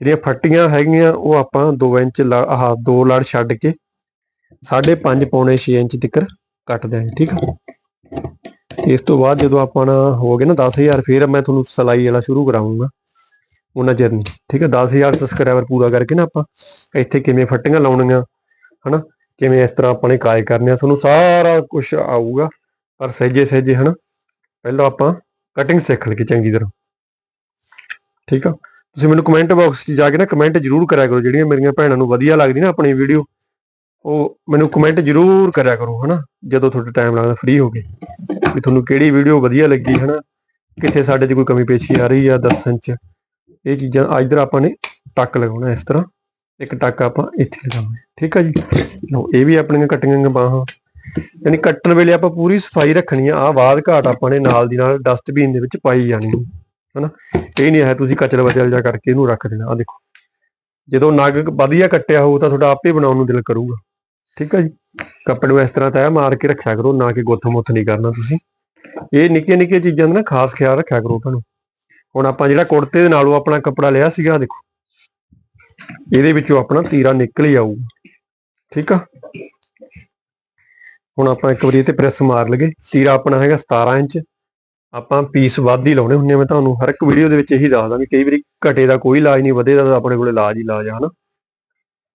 S1: ਜਿਹੜੀਆਂ ਫੱਟੀਆਂ ਹੈਗੀਆਂ, ਉਹ ਆਪਾਂ 2 ਇੰਚ ਲ- ਆਹ 2 ਲੜ ਛੱਡ ਕੇ 5.5 ਪੌਣੇ 6 ਇੰਚ ਤੱਕ ਕੱਟ ਦਿਆਂਗੇ, ਠੀਕ ਆ? ਇਸ ਤੋਂ ਬਾਅਦ ਜਦੋਂ ਆਪਾਂ ਨਾ ਹੋ ਗਏ ਨਾ 10000 ਫਿਰ ਮੈਂ ਤੁਹਾਨੂੰ ਸਲਾਈ ਵਾਲਾ ਸ਼ੁਰੂ ਕਰਾਉਂਗਾ ਉਹਨਾਂ ਜਰਨੀ ਠੀਕ ਹੈ 10000 ਸਬਸਕ੍ਰਾਈਬਰ ਪੂਰਾ ਕਰਕੇ ਨਾ ਆਪਾਂ ਇੱਥੇ ਕਿਵੇਂ ਫੱਟੀਆਂ ਲਾਉਣੀਆਂ, ਹਨਾ? ਕਿਵੇਂ ਇਸ ਤਰ੍ਹਾਂ ਆਪਾਂ ਨੇ ਕਾਇ ਕਰਨੇ ਆ, ਤੁਹਾਨੂੰ ਸਾਰਾ ਕੁਝ ਆਊਗਾ। ਪਰ ਸਹਿਜੇ ਸਹਿਜੇ ਹਨਾ, ਪਹਿਲਾਂ ਆਪਾਂ ਕਟਿੰਗ ਸਿੱਖ ਲਈਏ ਚੰਗੀ ਤਰ੍ਹਾਂ। ਠੀਕ ਆ? ਤੁਸੀਂ ਮੈਨੂੰ ਕਮੈਂਟ ਬਾਕਸ 'ਚ ਜਾ ਕੇ ਨਾ ਕਮੈਂਟ ਜ਼ਰੂਰ ਕਰਿਆ ਕਰੋ, ਜਿਹੜੀਆਂ ਮੇਰੀਆਂ ਭੈਣਾਂ ਨੂੰ ਵਧੀਆ ਲੱਗਦੀ ਨਾ ਆਪਣੀ ਵੀਡੀਓ ਉਹ ਮੈਨੂੰ ਕਮੈਂਟ ਜ਼ਰੂਰ ਕਰਿਆ ਕਰੋ, ਹਨਾ? ਜਦੋਂ ਤੁਹਾਡੇ ਟਾਈਮ ਲੱਗਦਾ ਫ੍ਰੀ ਹੋ ਕੇ। ਵੀ ਤੁਹਾਨੂੰ ਕਿਹੜੀ ਵੀਡੀਓ ਵਧੀਆ ਲੱਗੀ, ਹਨਾ? ਕਿੱਥੇ ਸਾਡੇ 'ਚ ਕੋਈ ਕਮੀ ਪੇਸ਼ੀ ਆ ਰਹੀ ਆ ਦੱਸਣ 'ਚ? ਇਹ ਚੀਜ਼ਾਂ ਆ ਇੱਧਰ ਆਪਾਂ ਨੇ ਟੱਕ ਲਗਾਉਣਾ ਇਸ ਤਰ੍ਹਾਂ। ਇੱਕ ਟੱਕ ਆਪਾਂ ਇੱਥੇ ਲਗਾਉਣਾ ਠੀਕ ਆ ਜੀ? ਲਓ, ਇਹ ਵੀ ਆਪਣੀਆਂ ਕੱਟੀਆਂ ਬਾਹਾਂ। ਯਾਨੀ ਕੱਟਣ ਵੇਲੇ ਆਪਾਂ ਪੂਰੀ ਸਫ਼ਾਈ ਰੱਖਣੀ ਆ। ਆ ਬਾਦ ਘਾਟ ਆਪਾਂ ਨੇ ਨਾਲ ਦੀ ਨਾਲ ਡਸਟਬਿਨ ਦੇ ਵਿੱਚ ਪਾਈ ਜਾਣੀ ਹਨਾ? ਇਹ ਨਹੀਂ ਹੈ ਤੁਸੀਂ ਕਚਲ ਬਚਲ ਜਾ ਕਰਕੇ ਇਹਨੂੰ ਰੱਖ ਦੇਣਾ। ਆ ਦੇਖੋ। ਜਦੋਂ ਨਗ ਵਧੀਆ ਕੱਟਿਆ ਹੋਊ ਤਾਂ ਤੁਹਾਡਾ ਆਪੇ ਬਣਾਉਣ ਨੂੰ ਦਿਲ ਕਰੂਗਾ। ਠੀਕ ਆ ਜੀ? ਕੱਪੜੇ ਨੂੰ ਇਸ ਤਰ੍ਹਾਂ ਤੈਅ ਮਾਰ ਕੇ ਰੱਖਿਆ ਕਰੋ, ਨਾ ਕਿ ਗੁੱਥ ਮੁੱਥ ਨਹੀਂ ਕਰਨਾ ਤੁਸੀਂ। ਇਹ ਨਿੱਕੀਆਂ ਨਿੱਕੀਆਂ ਚੀਜ਼ਾਂ ਦਾ ਨਾ ਖਾਸ ਖਿਆਲ ਰੱਖਿਆ ਕਰੋ ਤੁਹਾਨੂੰ ਹੁਣ ਆਪਾਂ ਜਿਹੜਾ ਕੁੜਤੇ ਦੇ ਨਾਲੋਂ ਆਪਣਾ ਕੱਪੜਾ ਲਿਆ ਸੀਗਾ ਦੇਖੋ। ਇਹਦੇ ਵਿੱਚੋਂ ਆਪਣਾ ਤੀਰਾ ਨਿਕਲ ਹੀ ਆਊਗਾ ਠੀਕ ਆ? ਹੁਣ ਆਪਾਂ ਇੱਕ ਵਾਰੀ ਇਹ ਤੇ ਪ੍ਰੈਸ ਮਾਰ ਲਗੇ ਤੀਰਾ ਆਪਣਾ ਹੈਗਾ 17 ਇੰਚ। ਆਪਾਂ ਪੀਸ ਵੱਧ ਹੀ ਲਾਉਣੇ ਹੁੰਦੇ ਆ। ਮੈਂ ਤੁਹਾਨੂੰ ਹਰ ਇੱਕ ਵੀਡੀਓ ਦੇ ਵਿੱਚ ਇਹੀ ਦੱਸਦਾ ਵੀ ਕਈ ਵਾਰੀ ਘਟੇ ਦਾ ਕੋਈ ਇਲਾਜ ਨਹੀਂ, ਵਧੇ ਦਾ ਆਪਣੇ ਕੋਲੇ ਇਲਾਜ ਹੀ ਇਲਾਜ ਆ, ਹਨਾ।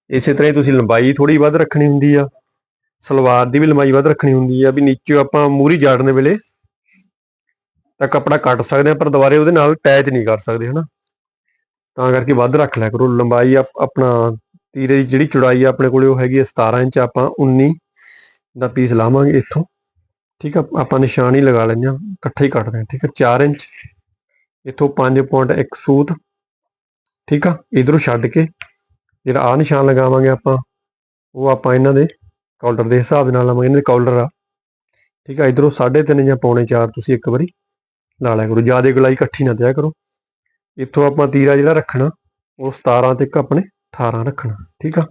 S1: ਇਸੇ ਤਰ੍ਹਾਂ ਹੀ ਤੁਸੀਂ ਲੰਬਾਈ ਥੋੜੀ ਵੱਧ ਰੱਖਣੀ ਹੁੰਦੀ ਆ। ਸਲਵਾਰ ਦੀ ਵੀ ਲੰਬਾਈ ਵੱਧ ਰੱਖਣੀ ਹੁੰਦੀ ਆ। ਵੀ ਨੀਚੇ ਆਪਾਂ ਮੂਰੀ ਜਾੜਨ ਵੇਲੇ ਤਾਂ ਕੱਪੜਾ ਕੱਟ ਸਕਦੇ ਆ, ਪਰ ਦੁਬਾਰੇ ਉਹਦੇ ਨਾਲ ਅਟੈਚ ਨਹੀਂ ਕਰ ਸਕਦੇ, ਹਨਾ। ਤਾਂ ਕਰਕੇ ਵੱਧ ਰੱਖ ਲਿਆ ਕਰੋ। ਲੰਬਾਈ ਆਪਣਾ ਤੀਰੇ ਦੀ ਜਿਹੜੀ ਚੌੜਾਈ ਆ ਆਪਣੇ ਕੋਲੇ ਉਹ ਹੈਗੀ ਆ 17 ਇੰਚ, ਆਪਾਂ 19 ਦਾ ਪੀਸ ਲਾਵਾਂਗੇ ਇੱਥੋਂ। ਠੀਕ ਆ, ਆਪਾਂ ਨਿਸ਼ਾਨ ਹੀ ਲਗਾ ਲੈਂਦੇ ਆ ਇਕੱਠੇ ਹੀ ਕੱਟਦੇ ਆ ਠੀਕ ਆ 4 ਇੰਚ, ਇੱਥੋਂ 5.1 ਸੂਤ। ਠੀਕ ਆ, ਇਧਰੋਂ ਛੱਡ ਕੇ ਜਿਹੜਾ ਆ ਨਿਸ਼ਾਨ ਲਗਾਵਾਂਗੇ ਆਪਾਂ, ਉਹ ਆਪਾਂ ਇਹਨਾਂ ਦੇ ਕਾਊਂਟਰ ਦੇ ਹਿਸਾਬ ਦੇ ਨਾਲ ਲਾਵਾਂਗੇ, ਇਹਨਾਂ ਦੇ ਕਾਊਂਟਰ ਆ। ਠੀਕ ਆ, ਇਧਰੋਂ 3.5 ਜਾਂ ਪੌਣੇ 4 ਤੁਸੀਂ ਇੱਕ ਵਾਰੀ ਲਾ ਲਿਆ ਕਰੋ। ਜ਼ਿਆਦਾ ਗਲਾਈ ਇਕੱਠੀ ਨਾ ਦਿਆ ਕਰੋ। ਇੱਥੋਂ ਆਪਾਂ ਤੀਰਾ ਜਿਹੜਾ ਰੱਖਣਾ, ਉਹ 17 ਤੇ ਆਪਣੇ 18 ਰੱਖਣਾ, ਠੀਕ ਆ?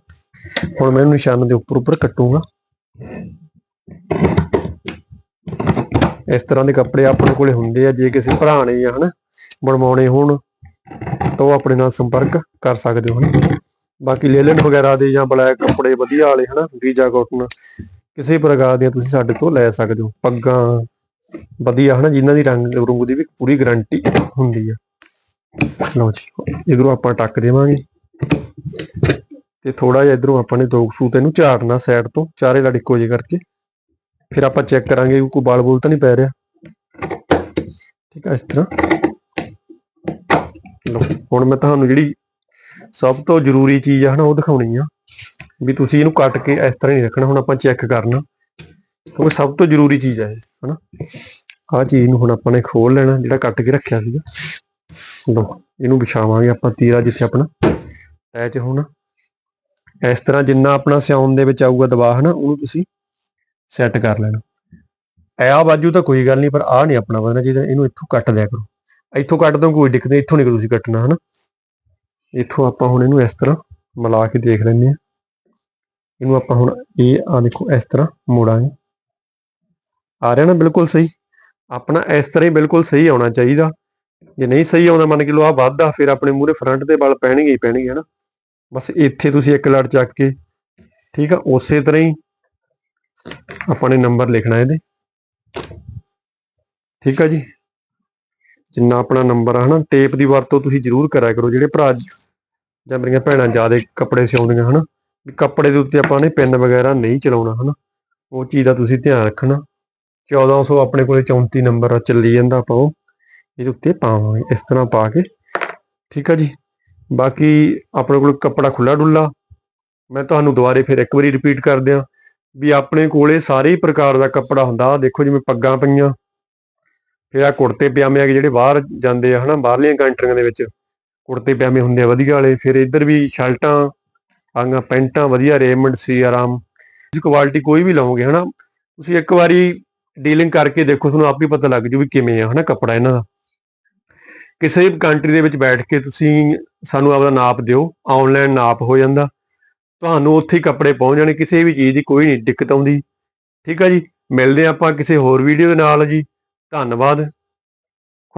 S1: ਹੁਣ ਮੈਂ ਇਹਨੂੰ ਨਿਸ਼ਾਨ ਦੇ ਉੱਪਰ ਉੱਪਰ ਕੱਟੂਗਾ। ਇਸ ਤਰ੍ਹਾਂ ਦੇ ਕੱਪੜੇ ਆਪਣੇ ਕੋਲੇ ਹੁੰਦੇ ਆ, ਜੇ ਕਿਸੇ ਭਰਾ ਨੇ ਜਾਂ ਬਣਵਾਉਣੇ ਹੋਣ, ਤਾਂ ਉਹ ਆਪਣੇ ਨਾਲ ਸੰਪਰਕ ਕਰ ਸਕਦੇ ਹੋ, ਹਨਾ? ਬਾਕੀ ਲੇਲਨ ਵਗੈਰਾ ਦੇ ਜਾਂ ਬਲੈਕ ਕੱਪੜੇ ਵਧੀਆ ਵਾਲੇ, ਹਨਾ? ਵੀਜਾ ਕਾਟਨ, ਕਿਸੇ ਪ੍ਰਕਾਰ ਦੀਆਂ ਤੁਸੀਂ ਸਾਡੇ ਤੋਂ ਲੈ ਸਕਦੇ ਹੋ। ਪੱਗਾਂ ਵਧੀਆ, ਹਨਾ? ਜਿਨ੍ਹਾਂ ਦੀ ਰੰਗ ਰੰਗ ਦੀ ਵੀ ਪੂਰੀ ਗਾਰੰਟੀ ਹੁੰਦੀ ਆ। ਲਓ ਜੀ, ਇਧਰੋਂ ਆਪਾਂ ਟੱਕ ਦੇਵਾਂਗੇ। ਤੇ ਥੋੜਾ ਜਿਹਾ ਇਧਰੋਂ ਆਪਾਂ ਨੇ ਦੋ ਸੂਤ ਇਹਨੂੰ ਝਾੜਨਾ ਸਾਈਡ ਤੋਂ, ਚਾਰੇ ਲੜ ਇੱਕੋ ਜਿਹੇ ਕਰਕੇ। ਫਿਰ ਆਪਾਂ ਚੈੱਕ ਕਰਾਂਗੇ ਕਿ ਕੋਈ ਬਾਲ ਬੂਲ ਤਾਂ ਨਹੀਂ ਪੈ ਰਿਹਾ। ਠੀਕ ਆ, ਇਸ ਤਰ੍ਹਾਂ। ਲਓ, ਹੁਣ ਮੈਂ ਤੁਹਾਨੂੰ ਜਿਹੜੀ ਸਭ ਤੋਂ ਜ਼ਰੂਰੀ ਚੀਜ਼ ਆ ਹਨਾ, ਉਹ ਦਿਖਾਉਣੀ ਆ। ਵੀ ਤੁਸੀਂ ਇਹਨੂੰ ਕੱਟ ਕੇ ਇਸ ਤਰ੍ਹਾਂ ਨਹੀਂ ਰੱਖਣਾ, ਹੁਣ ਆਪਾਂ ਚੈੱਕ ਕਰਨਾ। ਕਿਉਂਕਿ ਸਭ ਤੋਂ ਜ਼ਰੂਰੀ ਚੀਜ਼ ਆ ਇਹ, ਹਨਾ। ਆਹ ਚੀਜ਼ ਨੂੰ ਹੁਣ ਆਪਾਂ ਨੇ ਖੋਲ ਲੈਣਾ, ਜਿਹੜਾ ਕੱਟ ਕੇ ਰੱਖਿਆ ਸੀਗਾ। ਲਓ, ਇਹਨੂੰ ਵਿਛਾਵਾਂਗੇ ਆਪਾਂ ਤੀਰਾ ਜਿੱਥੇ ਆਪਣਾ ਅਟੈਚ ਹੋਣਾ। ਇਸ ਤਰ੍ਹਾਂ ਜਿੰਨਾ ਆਪਣਾ ਸਿਆਉਣ ਦੇ ਵਿੱਚ ਆਊਗਾ ਦਬਾਅ, ਹਨਾ, ਉਹਨੂੰ ਤੁਸੀਂ ਸੈੱਟ ਕਰ ਲੈਣਾ। ਆ ਬਾਜੂ ਤਾਂ ਕੋਈ ਗੱਲ ਨਹੀਂ, ਪਰ ਆ ਨਹੀਂ ਆਪਣਾ ਵਧਣਾ ਚਾਹੀਦਾ, ਇਹਨੂੰ ਇੱਥੋਂ ਕੱਟ ਲਿਆ ਕਰੋ। ਇੱਥੋਂ ਕੱਟ ਦੋ ਕੋਈ ਦਿੱਕਤ ਨਹੀਂ, ਇੱਥੋਂ ਨਹੀਂ ਤੁਸੀਂ ਕੱਟਣਾ, ਹਨਾ। ਇੱਥੋਂ ਆਪਾਂ ਹੁਣ ਇਹਨੂੰ ਇਸ ਤਰ੍ਹਾਂ ਮਿਲਾ ਕੇ ਦੇਖ ਲੈਂਦੇ ਆ ਇਹਨੂੰ ਆਪਾਂ ਹੁਣ ਇਹ ਆ ਦੇਖੋ, ਇਸ ਤਰ੍ਹਾਂ ਮੋੜਾਂਗੇ। ਆ ਰਿਹਾ ਨਾ, ਬਿਲਕੁਲ ਸਹੀ। ਆਪਣਾ ਇਸ ਤਰ੍ਹਾਂ ਹੀ ਬਿਲਕੁਲ ਸਹੀ ਆਉਣਾ ਚਾਹੀਦਾ। ਜੇ ਨਹੀਂ ਸਹੀ ਆਉਂਦਾ, ਮੰਨ ਕੇ ਲਓ ਆ ਵੱਧਦਾ ਫਿਰ ਆਪਣੇ ਮੂਹਰੇ ਫਰੰਟ ਦੇ ਬਲ ਪੈਣਗੇ ਹੀ ਪੈਣਗੇ, ਹਨਾ? ਬਸ ਇੱਥੇ ਤੁਸੀਂ ਇੱਕ ਲੜ ਚੱਕ ਕੇ, ਠੀਕ ਆ? ਉਸੇ ਤਰ੍ਹਾਂ ਹੀ ਆਪਾਂ ਨੇ ਨੰਬਰ ਲਿਖਣਾ ਇਹਦੇ। ਠੀਕ ਆ ਜੀ? ਜਿੰਨਾ ਆਪਣਾ ਨੰਬਰ ਆ, ਹਨਾ? ਟੇਪ ਦੀ ਵਰਤੋਂ ਤੁਸੀਂ ਜ਼ਰੂਰ ਕਰਿਆ ਕਰੋ, ਜਿਹੜੇ ਭਰਾ ਜਾਂ ਮੇਰੀਆਂ ਭੈਣਾਂ ਜ਼ਿਆਦਾ ਕੱਪੜੇ ਸਿਉਂਦੀਆਂ, ਹਨਾ? ਵੀ ਕੱਪੜੇ ਦੇ ਉੱਤੇ ਆਪਾਂ ਨੇ ਪਿੰਨ ਵਗੈਰਾ ਨਹੀਂ ਚਲਾਉਣਾ, ਹਨਾ? ਉਹ ਚੀਜ਼ ਦਾ ਤੁਸੀਂ ਧਿਆਨ ਰੱਖਣਾ। 1400 ਆਪਣੇ ਕੋਲੇ 34 ਨੰਬਰ ਆ, ਚੱਲੀ ਜਾਂਦਾ ਆਪਾਂ ਉਹ। ਇਹਦੇ ਉੱਤੇ ਪਾਵਾਂਗੇ, ਇਸ ਤਰ੍ਹਾਂ ਪਾ ਕੇ। ਠੀਕ ਆ ਜੀ? ਬਾਕੀ ਆਪਣੇ ਕੋਲ ਕੱਪੜਾ ਖੁੱਲਾ ਡੁੱਲਾ ਮੈਂ ਤੁਹਾਨੂੰ ਦੁਬਾਰੇ ਫਿਰ ਇੱਕ ਵਾਰੀ ਰਿਪੀਟ ਕਰ ਦਿਆਂ ਵੀ ਆਪਣੇ ਕੋਲੇ ਸਾਰੇ ਹੀ ਪ੍ਰਕਾਰ ਦਾ ਕੱਪੜਾ ਹੁੰਦਾ। ਦੇਖੋ ਜਿਵੇਂ ਪੱਗਾਂ ਪਈਆਂ। ਫਿਰ ਆ ਕੁੜਤੇ ਪਜਾਮੇ ਆ ਜਿਹੜੇ ਬਾਹਰ ਜਾਂਦੇ ਆ, ਹਨਾ, ਬਾਹਰਲੀਆਂ ਕੰਟਰੀਆਂ ਦੇ ਵਿੱਚ। ਕੁੜਤੇ ਪਜਾਮੇ ਹੁੰਦੇ ਆ ਵਧੀਆ ਵਾਲੇ। ਫਿਰ ਇੱਧਰ ਵੀ ਸ਼ਰਟਾਂ ਆਂਗਾ ਪੈਂਟਾਂ ਵਧੀਆ, ਰੇਮੰਡ ਸੀ, ਆਰਾਮ। ਤੁਸੀਂ ਕੁਆਲਿਟੀ ਕੋਈ ਵੀ ਲਓਗੇ ਹਨਾ। ਤੁਸੀਂ ਇੱਕ ਵਾਰੀ ਡੀਲਿੰਗ ਕਰਕੇ ਦੇਖੋ, ਤੁਹਾਨੂੰ ਆਪ ਹੀ ਪਤਾ ਲੱਗ ਜੂ ਵੀ ਕਿਵੇਂ ਆ, ਹਨਾ, ਕੱਪੜਾ ਇਹਨਾਂ ਦਾ। ਕਿਸੇ ਵੀ ਕੰਟਰੀ ਦੇ ਵਿੱਚ ਬੈਠ ਕੇ ਤੁਸੀਂ ਸਾਨੂੰ ਆਪਦਾ ਨਾਪ ਦਿਓ ਆਨਲਾਈਨ ਨਾਪ ਹੋ ਜਾਂਦਾ। ਤੁਹਾਨੂੰ ਉੱਥੇ ਹੀ ਕੱਪੜੇ ਪਹੁੰਚ ਜਾਣੇ, ਕਿਸੇ ਵੀ ਚੀਜ਼ ਦੀ ਕੋਈ ਨਹੀਂ ਦਿੱਕਤ ਆਉਂਦੀ। ਠੀਕ ਆ ਜੀ, ਮਿਲਦੇ ਹਾਂ ਆਪਾਂ ਕਿਸੇ ਹੋਰ ਵੀਡੀਓ ਦੇ ਨਾਲ ਜੀ। ਧੰਨਵਾਦ।